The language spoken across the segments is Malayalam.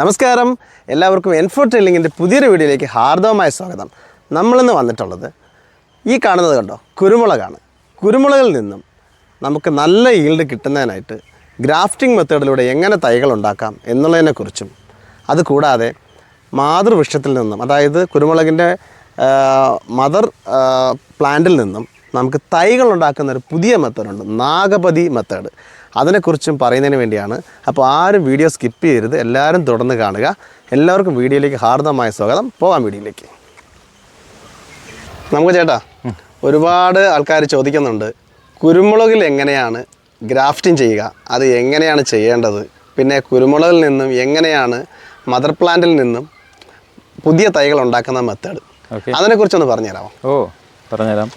നമസ്കാരം. എല്ലാവർക്കും എൻഫോ ട്രെയിലിങ്ങിന്റെ പുതിയൊരു വീഡിയോയിലേക്ക് ഹാർദവമായ സ്വാഗതം. നമ്മളിന്ന് വന്നിട്ടുള്ളത് ഈ കാണുന്നത് കണ്ടോ? കുരുമുളകാണ്. കുരുമുളകിൽ നിന്നും നമുക്ക് നല്ല ഈൽഡ് കിട്ടുന്നതിനായിട്ട് ഗ്രാഫ്റ്റിംഗ് മെത്തേഡിലൂടെ എങ്ങനെ തൈകൾ ഉണ്ടാക്കാം എന്നുള്ളതിനെക്കുറിച്ചും അതുകൂടാതെ മാതൃവൃക്ഷത്തിൽ നിന്നും അതായത് കുരുമുളകിന്റെ മദർ പ്ലാന്റിൽ നിന്നും നമുക്ക് തൈകൾ ഉണ്ടാക്കുന്ന ഒരു പുതിയ മെത്തേഡുണ്ട് നാഗപതി മെത്തേഡ് അതിനെക്കുറിച്ചും പറയുന്നതിന് വേണ്ടിയാണ്. അപ്പോൾ ആരും വീഡിയോ സ്കിപ്പ് ചെയ്യരുത്. എല്ലാവരും തുടർന്ന് കാണുക. എല്ലാവർക്കും വീഡിയോയിലേക്ക് ഹാർദമായ സ്വാഗതം. പോവാം വീഡിയോയിലേക്ക്. നമുക്ക് ചേട്ടാ ഒരുപാട് ആൾക്കാർ ചോദിക്കുന്നുണ്ട്. കുരുമുളകിൽ എങ്ങനെയാണ് ഗ്രാഫ്റ്റിംഗ് ചെയ്യുക? അത് എങ്ങനെയാണ് ചെയ്യേണ്ടത്? പിന്നെ കുരുമുളകിൽ നിന്നും എങ്ങനെയാണ് മദർ പ്ലാന്റിൽ നിന്നും പുതിയ തൈകൾ ഉണ്ടാക്കുന്ന മെത്തേഡ്? അതിനെക്കുറിച്ച് അതിനെക്കുറിച്ചൊന്ന് പറഞ്ഞുതരാമോ? ഓ പറഞ്ഞുതരാം.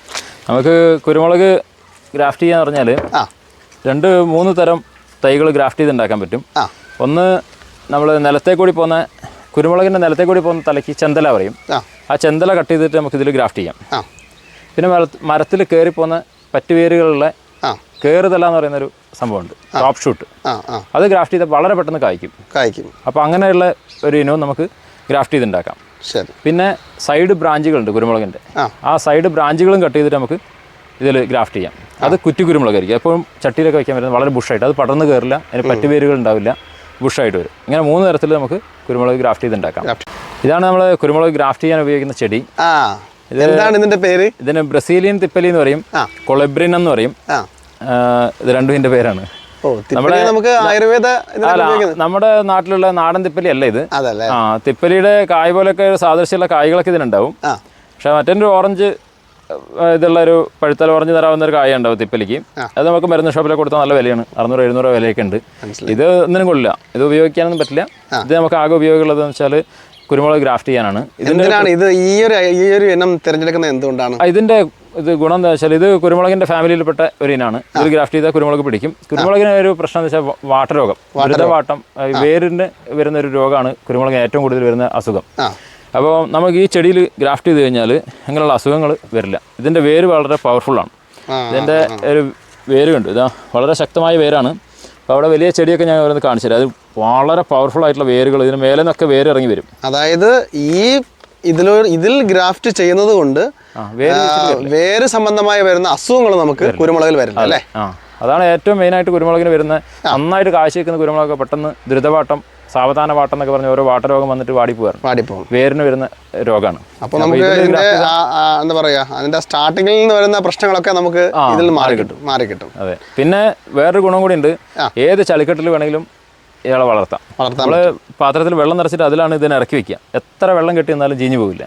നമുക്ക് കുരുമുളക് ഗ്രാഫ്റ്റ് ചെയ്യാന്ന് പറഞ്ഞാൽ ആ. രണ്ട് മൂന്ന് തരം തൈകൾ ഗ്രാഫ്റ്റ് ചെയ്ത് ഉണ്ടാക്കാൻ പറ്റും. ഒന്ന് നമ്മൾ നിലത്തെ കൂടി പോകുന്ന കുരുമുളകിന്റെ നിലത്തെ കൂടി പോകുന്ന തലയ്ക്ക് ചെന്തല പറയും. ആ. ചെന്തല കട്ട് ചെയ്തിട്ട് നമുക്ക് ഇതിൽ ഗ്രാഫ്റ്റ് ചെയ്യാം. പിന്നെ മരത്തിൽ കയറി പോകുന്ന പറ്റുവേരുകളുള്ള കയറുതല എന്ന് പറയുന്നൊരു സംഭവമുണ്ട്. ടോപ്പ് ഷൂട്ട് അത് ഗ്രാഫ്റ്റ് ചെയ്താൽ വളരെ പെട്ടെന്ന് കായ്ക്കും. കായ്ക്കും. അപ്പോൾ അങ്ങനെയുള്ള ഒരു ഇനവും നമുക്ക് ഗ്രാഫ്റ്റ് ചെയ്തുണ്ടാക്കാം. ശരി. പിന്നെ സൈഡ് ബ്രാഞ്ചുകളുണ്ട് കുരുമുളകിന്റെ ആ. സൈഡ് ബ്രാഞ്ചുകളും കട്ട് ചെയ്തിട്ട് നമുക്ക് ഇതിൽ ഗ്രാഫ്റ്റ് ചെയ്യാം. അത് കുറ്റി കുരുമുളകായിരിക്കും എപ്പോഴും ചട്ടിയിലൊക്കെ വയ്ക്കാൻ പറ്റുന്നത് വളരെ ബുഷായിട്ട്. അത് പടർന്ന് കയറില്ല അതിന് പറ്റുപേരുകൾ ഉണ്ടാവില്ല ബുഷായിട്ട് വരും. ഇങ്ങനെ മൂന്ന് തരത്തിൽ നമുക്ക് കുരുമുളക് ഗ്രാഫ്റ്റ് ചെയ്തുണ്ടാക്കാം. ഉണ്ടാക്കാം ഇതാണ് നമ്മൾ കുരുമുളക് ഗ്രാഫ്റ്റ് ചെയ്യാൻ ഉപയോഗിക്കുന്ന ചെടി. ആ എന്താണ് ഇതിന്റെ പേര്? ഇതിന് ബ്രസീലിയൻ തിപ്പലി എന്ന് പറയും. കൊളബ്രിൻ എന്ന് പറയും. ഇത് രണ്ടും ഇതിന്റെ പേരാണ്. തിപ്പലി നമുക്ക് ആയുർവേദ നമ്മുടെ നാട്ടിലുള്ള നാടൻ തിപ്പലി അല്ല ഇത്. ആ തിപ്പലിയുടെ കായ് പോലൊക്കെ സാദൃശ്യമുള്ള കായ്കളൊക്കെ ഇതിനുണ്ടാവും. പക്ഷെ മറ്റൊരു ഓറഞ്ച് ഇതുള്ള ഒരു പഴുത്തൽ ഓറഞ്ച് തരാവുന്ന ഒരു കായ ഉണ്ടാവും തിപ്പലിക്ക് അത് നമുക്ക് മരുന്ന് ഷോപ്പിലൊക്കെ കൊടുത്താൽ നല്ല വിലയാണ്. അറുന്നൂറ് എഴുന്നൂറ് വിലയൊക്കെ ഉണ്ട്. ഇത് ഒന്നിനും കൊള്ളില്ല. ഇത് ഉപയോഗിക്കാനൊന്നും പറ്റില്ല. ഇത് നമുക്ക് ആകെ ഉപയോഗമുള്ളതെന്ന് വെച്ചാൽ കുരുമുളക് ഗ്രാഫ്റ്റ് ചെയ്യാനാണ്. ഇത് ഈ ഒരു ഈ ഒരു ഇനം തിരഞ്ഞെടുക്കുന്നത് എന്തുകൊണ്ടാണ്? ഇതിന്റെ ഇത് ഗുണം എന്താ വെച്ചാൽ ഇത് കുരുമുളകിന്റെ ഫാമിലിയിൽപ്പെട്ട ഒരു ഇനാണ്. ഇത് ഗ്രാഫ്റ്റ് ചെയ്താൽ കുരുമുളക് പിടിക്കും. കുരുമുളകിന് ഒരു പ്രശ്നം എന്ന് വെച്ചാൽ വാട്ടരോഗം. വാട്ടം വേരിന് വരുന്ന ഒരു രോഗമാണ് കുരുമുളകിന് ഏറ്റവും കൂടുതൽ വരുന്ന അസുഖം. അപ്പോൾ നമുക്ക് ഈ ചെടിയിൽ ഗ്രാഫ്റ്റ് ചെയ്ത് കഴിഞ്ഞാൽ അങ്ങനെയുള്ള അസുഖങ്ങൾ വരില്ല. ഇതിന്റെ വേര് വളരെ പവർഫുള്ളാണ് ഇതിന്റെ ഒരു വേര് കണ്ടു. ഇതാ വളരെ ശക്തമായ വേരാണ്. അപ്പോൾ അവിടെ വലിയ ചെടിയൊക്കെ ഞാൻ ഓരോന്ന് കാണിച്ചു തരാം. അത് വളരെ പവർഫുൾ ആയിട്ടുള്ള വേരുകൾ ഇതിന് മേലെ നിന്നൊക്കെ വേര് ഇറങ്ങി വരും. അതായത് ഈ ഇതിൽ ഇതിൽ ഗ്രാഫ്റ്റ് ചെയ്യുന്നത് കൊണ്ട് വേര് സംബന്ധമായി വരുന്ന അസുഖങ്ങൾ നമുക്ക് കുരുമുളകിൽ വരില്ല അല്ലേ? അതാണ് ഏറ്റവും മെയിനായിട്ട് കുരുമുളകിന് വരുന്ന നന്നായിട്ട് കാഴ്ച വെക്കുന്ന കുരുമുളകൊക്കെ പെട്ടെന്ന് ദുരിതവാട്ടം സാവധാന വാട്ടം എന്നൊക്കെ പറഞ്ഞ ഓരോ വാട്ടരോഗം വന്നിട്ട് വാടി വാടിപ്പോകും വേരിന് വരുന്ന രോഗമാണ് അപ്പൊ നമുക്ക് ഇതിന്റെ എന്താ പറയാ അതിന്റെ സ്റ്റാർട്ടിങ്ങിൽ നിന്ന് വരുന്ന പ്രശ്നങ്ങളൊക്കെ നമുക്ക് ഇതിൽ മാറി കിട്ടും മാറി കിട്ടും. അതെ. പിന്നെ വേറൊരു ഗുണം കൂടി ഉണ്ട്. ഏത് ചളിക്കെട്ടിൽ വേണമെങ്കിലും ഇയാളെ വളർത്താം. നമ്മൾ പാത്രത്തിൽ വെള്ളം നിറച്ചിട്ട് അതിലാണ് ഇതിനെ ഇറക്കി വെക്കുക. എത്ര വെള്ളം കെട്ടി നിന്നാലും ചീഞ്ഞു പോകില്ല.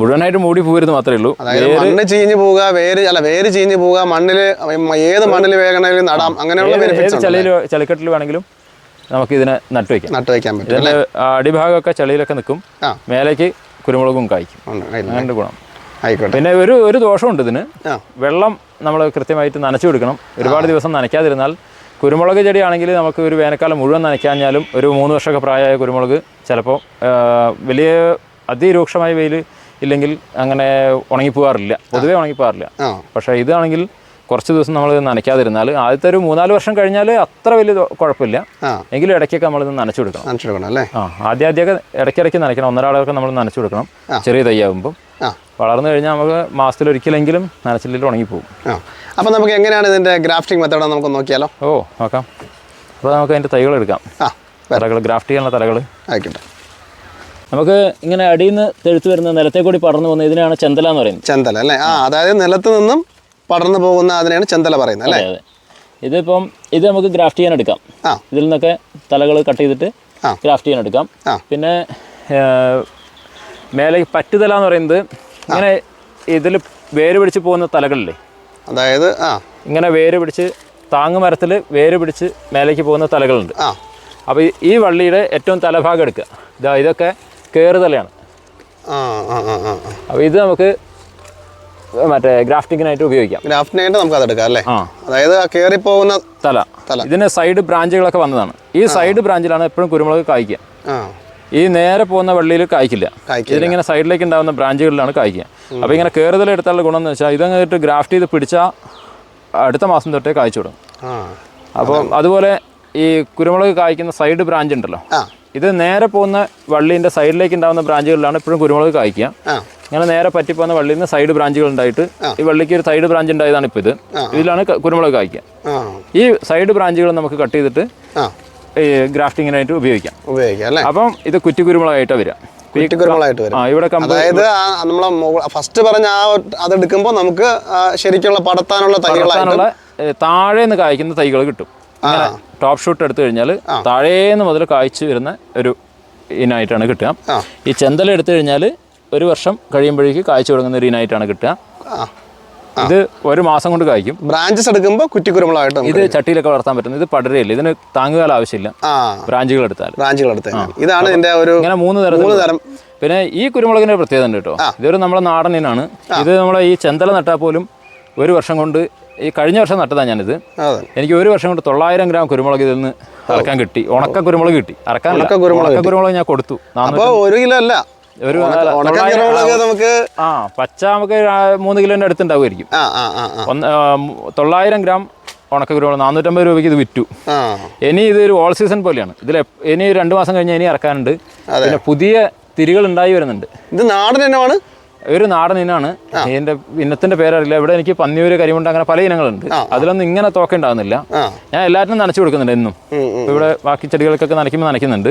മുഴുവനായിട്ട് മൂടി പോകരുത് മാത്രമേ ഉള്ളൂ. മണ്ണ് ചീഞ്ഞു പോവുക വേര് അല്ല വേര് ചീഞ്ഞു പോവുക മണ്ണിൽ ഏത് മണ്ണിൽ വേഗണമെങ്കിലും നടാം അങ്ങനെയുള്ള ചളിയിൽ ചളിക്കെട്ടിൽ വേണമെങ്കിലും നമുക്ക് ഇതിനെ നട്ടു വയ്ക്കാം. നട്ടു വയ്ക്കാൻ പറ്റും അടിഭാഗമൊക്കെ ചളിയിലൊക്കെ നിൽക്കും മേലേക്ക് കുരുമുളകും കായ്ക്കും. രണ്ട്. അങ്ങനെ ഗുണം. ആയിക്കോട്ടെ. പിന്നെ ഒരു ഒരു ദോഷമുണ്ട് ഇതിന്. വെള്ളം നമ്മൾ കൃത്യമായിട്ട് നനച്ചു കൊടുക്കണം. ഒരുപാട് ദിവസം നനയ്ക്കാതിരുന്നാൽ കുരുമുളക് ചെടിയാണെങ്കിൽ നമുക്ക് ഒരു വേനൽക്കാലം മുഴുവൻ നനയ്ക്കാഞ്ഞാലും ഒരു മൂന്ന് വർഷമൊക്കെ പ്രായമായ കുരുമുളക് ചിലപ്പോൾ വലിയ അതിരൂക്ഷമായ വെയിൽ ഇല്ലെങ്കിൽ അങ്ങനെ ഉണങ്ങിപ്പോകാറില്ല പൊതുവേ ഉണങ്ങിപ്പോകാറില്ല പക്ഷേ ഇതാണെങ്കിൽ കുറച്ച് ദിവസം നമ്മൾ നനയ്ക്കാതിരുന്നാൽ ആദ്യത്തെ ഒരു മൂന്നാൽ വർഷം കഴിഞ്ഞാൽ അത്ര വലിയ കുഴപ്പമില്ല. എങ്കിലും ഇടയ്ക്കൊക്കെ നമ്മളിത് നനച്ചു കൊടുക്കണം. നനച്ചു കൊടുക്കണം അല്ലേ? ആ ആദ്യം ആദ്യമൊക്കെ ഇടയ്ക്കിടയ്ക്ക് നനയ്ക്കണം. ഒന്നരാളൊക്കെ നമ്മൾ നനച്ചു കൊടുക്കണം. ചെറിയ തൈയാകുമ്പോൾ വളർന്നു കഴിഞ്ഞാൽ നമുക്ക് മാസത്തിൽ ഒരിക്കലെങ്കിലും നനച്ചില്ലെങ്കിൽ ഉണങ്ങിപ്പോകും അപ്പോൾ അപ്പൊ നമുക്ക് എങ്ങനെയാണ് ഇതിന്റെ ഗ്രാഫ്റ്റിംഗ് മെത്തേഡ് നമുക്ക് നോക്കിയാലോ? ഓ നോക്കാം. അപ്പോൾ നമുക്ക് അതിന്റെ തൈകൾ എടുക്കാം. തലകൾ ഗ്രാഫ്റ്റ് ചെയ്യാനുള്ള തലകൾ ആയിക്കോട്ടെ. നമുക്ക് ഇങ്ങനെ അടിയിൽ നിന്ന് തെഴുത്ത് വരുന്ന നിലത്തെ കൂടി പടർന്നു പോകുന്ന ഇതിനാണ് ചെന്തല എന്ന് പറയുന്നത്. ചെന്തല അല്ലേ? ആ അതായത് നിലത്ത് നിന്നും പടർന്നു പോകുന്ന അതിനെയാണ് ചെന്തല പറയുന്നത് അല്ലേ? ഇതിപ്പം ഇത് നമുക്ക് ഗ്രാഫ്റ്റ് ചെയ്യാൻ എടുക്കാം. ഇതിൽ നിന്നൊക്കെ തലകൾ കട്ട് ചെയ്തിട്ട് ഗ്രാഫ്റ്റ് ചെയ്യാൻ എടുക്കാം. പിന്നെ മേലെ പറ്റുതല എന്ന് പറയുന്നത് ഇങ്ങനെ ഇതിൽ വേര് പിടിച്ച് പോകുന്ന തലകളില്ലേ? അതായത് ആ. ഇങ്ങനെ വേര് പിടിച്ച് താങ്ങ് മരത്തിൽ വേര് പിടിച്ച് മേലേക്ക് പോകുന്ന തലകളുണ്ട്. ആ. അപ്പോൾ ഈ- വള്ളിയുടെ ഏറ്റവും തലഭാഗം എടുക്കുക. ഇതാ ഇതൊക്കെ കയറുതലയാണ് അപ്പോൾ ഇത് നമുക്ക് മറ്റേ ഗ്രാഫ്റ്റിങ്ങിനായിട്ട് ഉപയോഗിക്കാം. ഗ്രാഫ്റ്റിനായിട്ട് നമുക്ക് അതെടുക്കാം അല്ലേ? അതായത് കയറി പോകുന്ന തല. തല. ഇതിന് സൈഡ് ബ്രാഞ്ചുകളൊക്കെ വന്നതാണ്. ഈ സൈഡ് ബ്രാഞ്ചിലാണ് എപ്പോഴും കുരുമുളക് കായ്ക്കുക. ഈ നേരെ പോകുന്ന വള്ളിയിൽ കായ്ക്കില്ല. ഇതിലിങ്ങനെ സൈഡിലേക്ക് ഉണ്ടാകുന്ന ബ്രാഞ്ചുകളിലാണ് കായ്ക്കുക. അപ്പോൾ ഇങ്ങനെ കയറുതല എടുത്താലുള്ള ഗുണം എന്ന് വെച്ചാൽ ഇതങ്ങോട്ട് ഗ്രാഫ്റ്റ് ചെയ്ത് പിടിച്ചാൽ അടുത്ത മാസം തൊട്ടേ കായ്ച്ചു തുടങ്ങും. അപ്പം അപ്പോൾ അതുപോലെ ഈ കുരുമുളക് കായ്ക്കുന്ന സൈഡ് ബ്രാഞ്ച് ഉണ്ടല്ലോ. ഇത് നേരെ പോകുന്ന വള്ളീന്റെ സൈഡിലേക്ക് ഉണ്ടാകുന്ന ബ്രാഞ്ചുകളിലാണ് ഇപ്പോഴും കുരുമുളക് കായ്ക്കുക. അങ്ങനെ ഇങ്ങനെ നേരെ പറ്റിപ്പോകുന്ന വള്ളിയിൽ നിന്ന് സൈഡ് ബ്രാഞ്ചുകൾ ഉണ്ടായിട്ട് ഈ വള്ളിക്ക് ഒരു സൈഡ് ബ്രാഞ്ച് ഉണ്ടായതാണ് ഇപ്പോൾ ഇത്. ഇതിലാണ് കുരുമുളക് കായ്ക്കുക. ഈ സൈഡ് ബ്രാഞ്ചുകൾ നമുക്ക് കട്ട് ചെയ്തിട്ട് ഈ ഗ്രാഫ്റ്റിങ്ങിനായിട്ട് ഉപയോഗിക്കാം. ഉപയോഗിക്കാം അല്ലേ? അപ്പം ഇത് കുറ്റി കുരുമുളകായിട്ടാണ് വരിക. ഈ കുറ്റിക്കുരുമുളായിട്ട് വരും. ഇവിടെ അതായത് നമ്മൾ ഫസ്റ്റ് പറഞ്ഞ ആ അതെടുക്കുമ്പോൾ നമുക്ക് ശരിക്കുള്ള പടത്താനുള്ള താഴേന്ന് കായ്ക്കുന്ന തൈകൾ കിട്ടും. ടോപ്പ് ഷൂട്ട് എടുത്തു കഴിഞ്ഞാൽ താഴേന്ന് മുതൽ കായ്ച്ചു വരുന്ന ഒരു ഇനായിട്ടാണ് കിട്ടുക. ഈ ചെന്തല എടുത്തു കഴിഞ്ഞാൽ ഒരു വർഷം കഴിയുമ്പോഴേക്ക് കായ്ച്ചു തുടങ്ങുന്ന ഒരു ഇനായിട്ടാണ് കിട്ടുക. ഇത് ഒരു മാസം കൊണ്ട് കായ്ക്കും. ബ്രാഞ്ചസ് എടുക്കുമ്പോൾ കുറ്റിക്കുരുമുളകായിട്ട് ഇത് ചട്ടിയിലൊക്കെ വളർത്താൻ പറ്റുന്നത് ഇത് പടരയില്ല. ഇതിന് താങ്ങുകാല ആവശ്യമില്ല. ബ്രാഞ്ചുകൾ എടുത്താൽ. ബ്രാഞ്ചുകൾ എടുത്താൽ ഇതാണ് ഇതിന്റെ ഒരു ഇങ്ങനെ മൂന്ന് തരം മൂന്ന് തരം. പിന്നെ ഈ കുരുമുളകിന്റെ പ്രത്യേകത ഉണ്ട് കേട്ടോ. ഇതൊരു നമ്മുടെ നാടൻ ഇനാണ് ഇത് നമ്മളെ ഈ ചെന്തല നട്ടാൽ പോലും ഒരു വർഷം കൊണ്ട് ഈ കഴിഞ്ഞ വർഷം നട്ടതാണ് ഞാനിത്. എനിക്ക് ഒരു വർഷം കൊണ്ട് തൊള്ളായിരം ഗ്രാം കുരുമുളക് ഇതിൽ നിന്ന് അറക്കാൻ കിട്ടി. ഉണക്ക കുരുമുളക് കിട്ടി. അറക്കാൻ ഉണക്ക കുരുമുളക് ഞാൻ കൊടുത്തു. ഒരു കിലോ അല്ല. ഒരു നമുക്ക് ആ പച്ച നമുക്ക് മൂന്ന് കിലോന്റെ അടുത്തുണ്ടാവുമായിരിക്കും തൊള്ളായിരം ഗ്രാം ഉണക്ക കുരുമുളക് നാനൂറ്റമ്പത് രൂപയ്ക്ക് ഇത് വിറ്റു. ഇനി ഇതൊരു ഓൾ സീസൺ പോലെയാണ്. ഇതിൽ ഇനി രണ്ട് മാസം കഴിഞ്ഞ് ഇനി ഇറക്കാനുണ്ട് പിന്നെ പുതിയ തിരികൾ ഉണ്ടായി വരുന്നുണ്ട്. ഇത് നാടൻ ഇനമാണ് ഒരു നാടൻ ഇനാണ്. ഇതിന്റെ ഇനത്തിന്റെ പേരറിയില്ല. ഇവിടെ എനിക്ക് പന്നിയൂര് കരിമുണ്ട അങ്ങനെ പല ഇനങ്ങളുണ്ട്. അതിലൊന്നും ഇങ്ങനെ തോക്ക ഉണ്ടാകുന്നില്ല ഞാൻ എല്ലാറ്റിനും നനച്ചു കൊടുക്കുന്നുണ്ട് എന്നും. ഇവിടെ ബാക്കി ചെടികൾക്കൊക്കെ നനയ്ക്കുമ്പോൾ നനയ്ക്കുന്നുണ്ട്.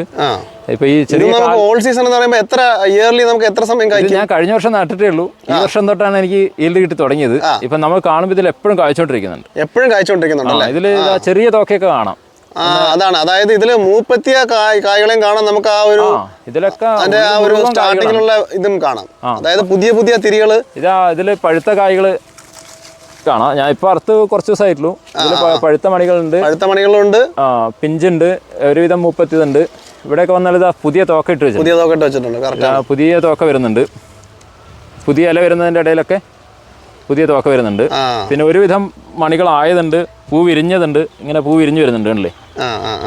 ഇപ്പൊ ഈ ചെറിയ ഓൾ സീസൺ എന്ന് പറയുമ്പോൾ എത്ര ഇയർലി നമുക്ക് എത്ര സമയം ഞാൻ കഴിഞ്ഞ വർഷം നട്ടിട്ടേ ഉള്ളൂ. ഈ വർഷം തൊട്ടാണ് എനിക്ക് ഈൽഡ് കിട്ടി തുടങ്ങിയത്. ഇപ്പൊ നമ്മൾ കാണുമ്പോൾ ഇതിൽ എപ്പോഴും കാഴ്ചോണ്ടിരിക്കുന്നുണ്ട് എപ്പോഴും കാഴ്ചോണ്ടിരിക്കുന്നുണ്ട് ഇതിൽ ചെറിയ തോക്കയൊക്കെ കാണാം. ആ അതാണ്. അതായത് ഇതിൽ മൂപ്പത്തിയ കായ് കായ്കളെയും കാണാം നമുക്ക് ആ ഒരു ഇതിലൊക്കെ അതിന്റെ ആ ഒരു സ്റ്റാർട്ടിങ്ങിലുള്ള ഇതും കാണാം. അതായത് പുതിയ പുതിയ തിരികൾ ഇതാ ഇതിൽ പഴുത്ത കായ്കൾ കാണാം. ഞാൻ ഇപ്പൊ അറുത്ത് കുറച്ച് ദിവസമായിട്ടുള്ളൂ. ഇതിൽ പഴുത്ത മണികളുണ്ട്. പഴുത്ത മണികളുണ്ട്. ആ പിഞ്ചുണ്ട്. ഒരുവിധം മുപ്പത്തിതുണ്ട് ഇവിടെയൊക്കെ വന്നാൽ ഇതാ പുതിയ തോക്ക ഇട്ട് വെച്ചിട്ടുണ്ട്. പുതിയ തോക്കിട്ട് വെച്ചിട്ടുണ്ട്. കറക്റ്റ് ഇതാ പുതിയ തോക്ക വരുന്നുണ്ട്. പുതിയ ഇല വരുന്നതിന്റെ ഇടയിലൊക്കെ പുതിയ തോക്ക വരുന്നുണ്ട്. പിന്നെ ഒരുവിധം മണികളായതുണ്ട് പൂ വിരിഞ്ഞതുണ്ട് ഇങ്ങനെ പൂ വിരിഞ്ഞു വരുന്നുണ്ട് അല്ലേ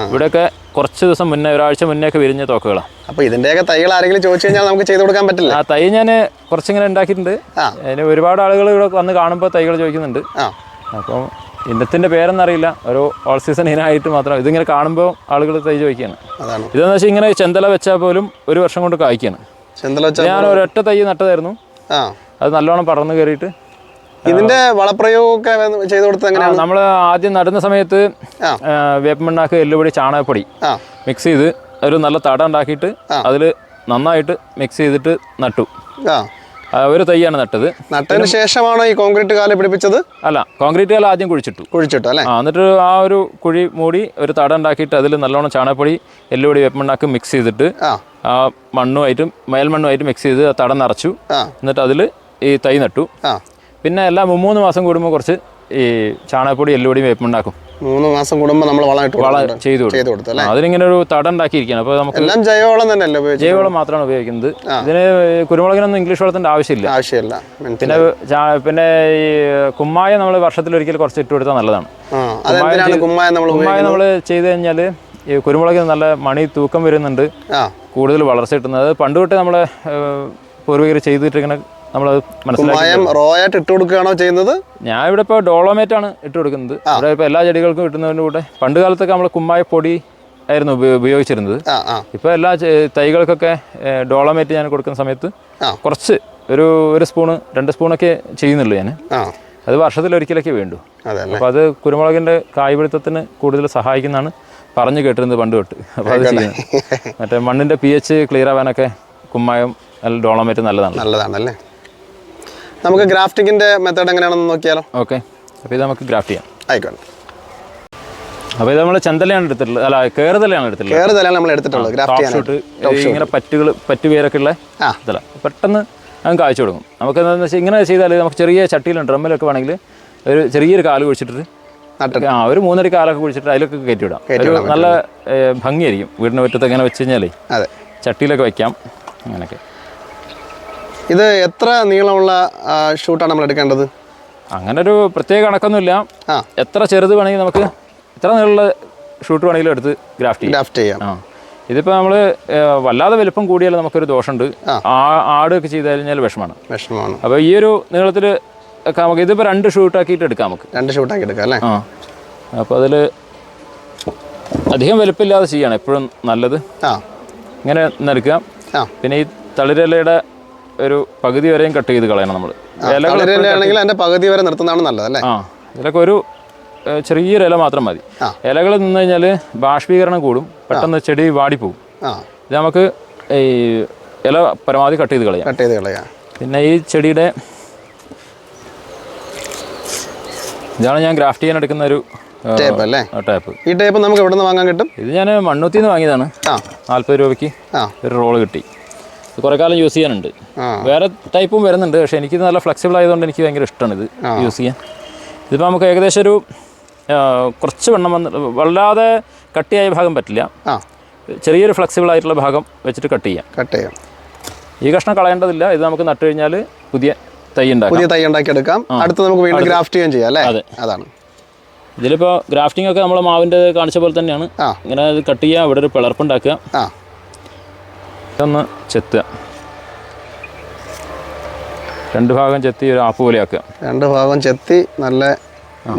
ഇവിടെയൊക്കെ കുറച്ച് ദിവസം മുന്നേ ഒരാഴ്ച മുന്നേ ഒക്കെ വിരിഞ്ഞ തോക്കുകളാണ് അപ്പൊ ഇതിന്റെയൊക്കെ തൈകൾ ആരെങ്കിലും ചോദിച്ചു കഴിഞ്ഞാൽ നമുക്ക് ചെയ്തു കൊടുക്കാൻ പറ്റില്ല. ആ തൈ ഞാൻ കുറച്ചിങ്ങനെ ഉണ്ടാക്കിയിട്ടുണ്ട്. അതിന് ഒരുപാട് ആളുകൾ ഇവിടെ വന്ന് കാണുമ്പോൾ തൈകൾ ചോദിക്കുന്നുണ്ട്. അപ്പം പേരെന്ന് പേരെന്നറിയില്ല. ഒരു ഓൾ സീസൺ ഇനായിട്ട് മാത്രം. ഇതിങ്ങനെ കാണുമ്പോൾ ആളുകൾ തൈ ചോദിക്കുകയാണ്. ഇതെന്ന് വെച്ചാൽ ഇങ്ങനെ ചെന്തല വെച്ചാൽ പോലും ഒരു വർഷം കൊണ്ട് കായ്ക്കുകയാണ് വെച്ച ഞാൻ ഒരൊറ്റ തൈ നട്ടതായിരുന്നു. അത് നല്ലോണം പടർന്നു കയറിയിട്ട് ഇതിന്റെ വളപ്രയോഗമൊക്കെ ചെയ്തു കൊടുത്തത് എങ്ങനെയാണ്? നമ്മൾ ആദ്യം നടുന്ന സമയത്ത് വേപ്പമണ്ണാക്ക് എല്ലുപൊടി ചാണകപ്പൊടി മിക്സ് ചെയ്ത് ഒരു നല്ല തട ഉണ്ടാക്കിയിട്ട് അതിൽ നന്നായിട്ട് മിക്സ് ചെയ്തിട്ട് നട്ടു. ഒരു തൈയാണ് നട്ടത്. നട്ടതിന് ശേഷമാണോ ഈ കോൺക്രീറ്റ് കാല പിടിപ്പിച്ചത്? അല്ല കോൺക്രീറ്റ് കാല ആദ്യം കുഴിച്ചിട്ടു. കുഴിച്ചിട്ടു അല്ലേ? എന്നിട്ട് ആ ഒരു കുഴി മൂടി ഒരു തട ഉണ്ടാക്കിയിട്ട് അതിൽ നല്ലോണം ചാണകപ്പൊടി എല്ലുപൊടി വേപ്പമണ്ണാക്ക് മിക്സ് ചെയ്തിട്ട് ആ. മണ്ണുമായിട്ടും മണ്ണുമായിട്ടും മേൽമണ്ണുമായിട്ട് മിക്സ് ചെയ്ത് ആ തടം നിറച്ചു. എന്നിട്ട് അതിൽ ഈ തൈ നട്ടു. പിന്നെ എല്ലാ മൂന്ന് മാസം കൂടുമ്പോൾ കുറച്ച് ഈ ചാണകപ്പൊടി എല്ലുപൊടിയും വേപ്പമുണ്ടാക്കും മൂന്ന് മാസം കൂടുമ്പോൾ നമ്മൾ വളമായിട്ട് വളം. ചെയ്തു ചെയ്ത് കൊടുത്തു അല്ലേ? അതിനിങ്ങനെ ഒരു തടം ഉണ്ടാക്കിയിരിക്കുകയാണ്. അപ്പോൾ നമുക്ക് എല്ലാം ജൈവവളം തന്നെയല്ലേ ഉപയോഗിച്ചത് ജൈവവളം മാത്രമാണ് ഉപയോഗിക്കുന്നത്. ഇതിന് കുരുമുളകിനൊന്നും ഇംഗ്ലീഷ് വളത്തിന്റെ ആവശ്യമില്ല. ആവശ്യമില്ല. പിന്നെ ചാ- പിന്നെ ഈ കുമ്മായ നമ്മൾ വർഷത്തിലൊരിക്കൽ കുറച്ച് ഇട്ട് കൊടുത്താൽ നല്ലതാണ്. ആ അതെന്തിനാണ് കുമ്മായം നമ്മൾ കുമ്മായ നമ്മൾ ചെയ്ത് കഴിഞ്ഞാൽ ഈ കുരുമുളകിന് നല്ല മണി തൂക്കം വരുന്നുണ്ട്. ആ. കൂടുതൽ വളർച്ച കിട്ടുന്നത്. അത് പണ്ട് തൊട്ട് നമ്മളെ പൂർവികർ ചെയ്തിട്ടിങ്ങനെ നമ്മളത് മനസ്സിലായം കുമ്മായം റോ ആയിട്ട് ഇട്ട് കൊടുക്കുകയാണോ ചെയ്യുന്നത്? ഞാൻ ഇവിടെ ഇപ്പോൾ ഡോളോമേറ്റ് ആണ് ഇട്ട് കൊടുക്കുന്നത്. ഇവിടെ ഇപ്പോൾ എല്ലാ ചെടികൾക്കും ഇട്ടുന്നതിന്റെ കൂടെ. പണ്ട് കാലത്തൊക്കെ നമ്മൾ കുമ്മായ പൊടി ആയിരുന്നു ഉപയോഗിച്ചിരുന്നത്. ഇപ്പോൾ എല്ലാ തൈകൾക്കൊക്കെ ഡോളോമേറ്റ് ഞാൻ കൊടുക്കുന്ന സമയത്ത് കുറച്ച് ഒരു ഒരു സ്പൂണ് രണ്ട് സ്പൂണൊക്കെ ചെയ്യുന്നുള്ളൂ ഞാൻ അത് വർഷത്തിൽ ഒരിക്കലൊക്കെ വേണ്ടു അപ്പോൾ അത് കുരുമുളകിന്റെ കായ്പിടുത്തത്തിന് കൂടുതൽ സഹായിക്കുന്നതാണ് പറഞ്ഞു കേട്ടിരുന്നത് പണ്ട് തൊട്ട്. അപ്പോൾ അത് ചെയ്യുന്നത് മറ്റേ മണ്ണിന്റെ പി എച്ച് ക്ലിയർ ആവാനൊക്കെ കുമ്മായം ഡോളോമേറ്റ് നല്ലതാണ്. നല്ലതാണല്ലേ? നമുക്ക് ഗ്രാഫ്റ്റിങ്ങിന്റെ മെത്തേഡ് എങ്ങനെയാണെന്ന് നോക്കിയാലോ? ഓക്കെ. അപ്പോൾ ഇത് നമുക്ക് ഗ്രാഫ്റ്റ് ചെയ്യാം. ആയിക്കോട്ടെ. അപ്പോൾ ഇത് നമ്മൾ ചന്തലയാണ് എടുത്തിട്ടുള്ളത് അല്ല കേറുതലയാണ് എടുത്തിട്ടുള്ളത്. കയറി നമ്മൾ എടുത്തിട്ടുള്ളത് ഗ്രാഫ്റ്റ് ഷൂട്ട് ഇങ്ങനെ പറ്റുകൾ പറ്റുപേരൊക്കെ ഉള്ള ഇതല്ല. പെട്ടെന്ന് നമുക്ക് കാഴ്ച കൊടുക്കും. നമുക്ക് എന്താണെന്ന് വെച്ചാൽ ഇങ്ങനെ ചെയ്താൽ നമുക്ക് ചെറിയ ചട്ടിയിലും ഡ്രമ്മിലൊക്കെ വേണമെങ്കിൽ ഒരു ചെറിയൊരു കാൽ കുഴിച്ചിട്ട് ആ ഒരു മൂന്നര കാലൊക്കെ കുഴിച്ചിട്ട് അതിലൊക്കെ കയറ്റി വിടാം നല്ല ഭംഗിയായിരിക്കും. വീടിന് മുറ്റത്ത് ഇങ്ങനെ വെച്ച് കഴിഞ്ഞാലേ ചട്ടിയിലൊക്കെ വെക്കാം. അങ്ങനെയൊക്കെ. ഇത് എത്ര നീളമുള്ള ഷൂട്ടാണ് നമ്മൾ എടുക്കേണ്ടത്? അങ്ങനെ ഒരു പ്രത്യേക കണക്കൊന്നുമില്ല. എത്ര ചെറുത് വേണമെങ്കിൽ നമുക്ക് എത്ര നീളമുള്ള ഷൂട്ട് വേണമെങ്കിലും എടുത്ത് ഗ്രാഫ്റ്റ് ചെയ്യാം. ഗ്രാഫ്റ്റ് ചെയ്യാം. ഇതിപ്പോ ഇതിപ്പോൾ നമ്മൾ വല്ലാതെ വലിപ്പം കൂടിയാൽ നമുക്കൊരു ദോഷമുണ്ട്. ആ. ആടൊക്കെ ചെയ്ത് കഴിഞ്ഞാൽ വിഷമാണ്. വിഷമമാണ് അപ്പോൾ ഈ ഒരു നീളത്തിൽ നമുക്ക് ഇതിപ്പോൾ രണ്ട് ഷൂട്ടാക്കിയിട്ട് എടുക്കാം നമുക്ക്. രണ്ട് ഷൂട്ടാക്കി എടുക്കാം അല്ലേ? ആ. അപ്പോൾ അതിൽ അധികം വലുപ്പമില്ലാതെ ചെയ്യാണ് എപ്പോഴും നല്ലത്. ആ. ഇങ്ങനെ നിൽക്കുക പിന്നെ ഈ തളിരിലയുടെ ഒരു പകുതി വരെയും കട്ട് ചെയ്ത് കളയണം നമ്മൾ ഇലകളാണെങ്കിൽ അതിന്റെ പകുതി വരെ നിർത്തുന്നതാണ് നല്ലത് അല്ലേ? ആ ഇതിലൊക്കെ ഒരു ചെറിയൊരു ഇല മാത്രം മതി. ഇലകൾ നിന്ന് കഴിഞ്ഞാൽ ബാഷ്പീകരണം കൂടും പെട്ടെന്ന് ചെടി വാടിപ്പോവും ഇത് നമുക്ക് ഈ ഇല പരമാവധി കട്ട് ചെയ്ത് കളയാം. കട്ട് ചെയ്ത് കളയാം. പിന്നെ ഈ ചെടിയുടെ ഇതാണ് ഞാൻ ഗ്രാഫ്റ്റ് ചെയ്യാൻ എടുക്കുന്ന ഒരു ടേപ്പ് അല്ലേ? ടേപ്പ് ഈ ടേപ്പ് നമുക്ക് എവിടെ നിന്ന് വാങ്ങാൻ കിട്ടും? ഇത് ഞാൻ മണ്ണൂത്തിന്ന് വാങ്ങിയതാണ്. ആ. നാൽപ്പത് രൂപയ്ക്ക് ഒരു റോൾ കിട്ടി. കുറേ കാലം യൂസ് ചെയ്യാനുണ്ട്. വേറെ ടൈപ്പും വരുന്നുണ്ട്. പക്ഷേ എനിക്ക് നല്ല ഫ്ലെക്സിബിൾ ആയതുകൊണ്ട് എനിക്ക് ഭയങ്കര ഇഷ്ടമാണ് ഇത് യൂസ് ചെയ്യാൻ. ഇതിപ്പോൾ നമുക്ക് ഏകദേശം ഒരു കുറച്ച് വെണ്ണം വന്ന് വല്ലാതെ കട്ടിയായ ഭാഗം പറ്റില്ല. ചെറിയൊരു ഫ്ലെക്സിബിൾ ആയിട്ടുള്ള ഭാഗം വെച്ചിട്ട് കട്ട് ചെയ്യാം. കട്ട് ചെയ്യാം. ഈ കഷ്ണം കളയേണ്ടതില്ല. ഇത് നമുക്ക് നട്ട് കഴിഞ്ഞാൽ പുതിയ തൈ ഉണ്ടാക്കാം. പുതിയ തൈ ഉണ്ടാക്കി എടുക്കാം അടുത്ത് നമുക്ക് വീണ്ടും ഗ്രാഫ്റ്റ് ചെയ്യാൻ ചെയ്യാം അല്ലേ? അതെ. അതാണ്. ഇതിലിപ്പോൾ ഗ്രാഫ്റ്റിംഗ് ഒക്കെ നമ്മൾ മാവിന്റെ കാണിച്ച പോലെ തന്നെയാണ്. ഇങ്ങനെ കട്ട് ചെയ്യുക ഇവിടെ ഒരു പിളർപ്പുണ്ടാക്കുക ഇതൊന്ന് ചെത്തുക. രണ്ട് ഭാഗം ചെത്തി ഒരു ആപ്പ് പോലെയാക്കുക. രണ്ട് ഭാഗം ചെത്തി നല്ല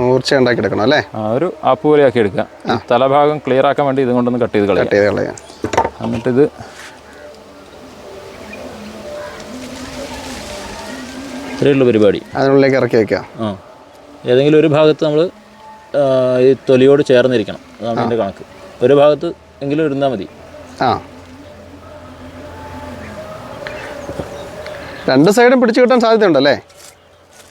മൂർച്ച ഉണ്ടാക്കി എടുക്കണം അല്ലേ? ആ ഒരു ആപ്പ് പോലെയാക്കി ആക്കി എടുക്കുക തലഭാഗം ക്ലിയർ ആക്കാൻ വേണ്ടി ഇതും കൊണ്ടൊന്ന് കട്ട് ചെയ്ത് കളയാം. കട്ട് ചെയ്ത് കളയാം. എന്നിട്ടിത് ഇത്രയുള്ള പരിപാടി. അതിനുള്ളിലേക്ക് ഇറക്കി വെക്കുക. ആ. ഏതെങ്കിലും ഒരു ഭാഗത്ത് നമ്മൾ ഈ തൊലിയോട് ചേർന്നിരിക്കണം. അതാണ് എന്റെ കണക്ക്. ഒരു ഭാഗത്ത് എങ്കിലും ഇരുന്നാൽ മതി. ആ. രണ്ട് സൈഡും പിടിച്ചു കിട്ടാൻ സാധ്യതയുണ്ടല്ലേ?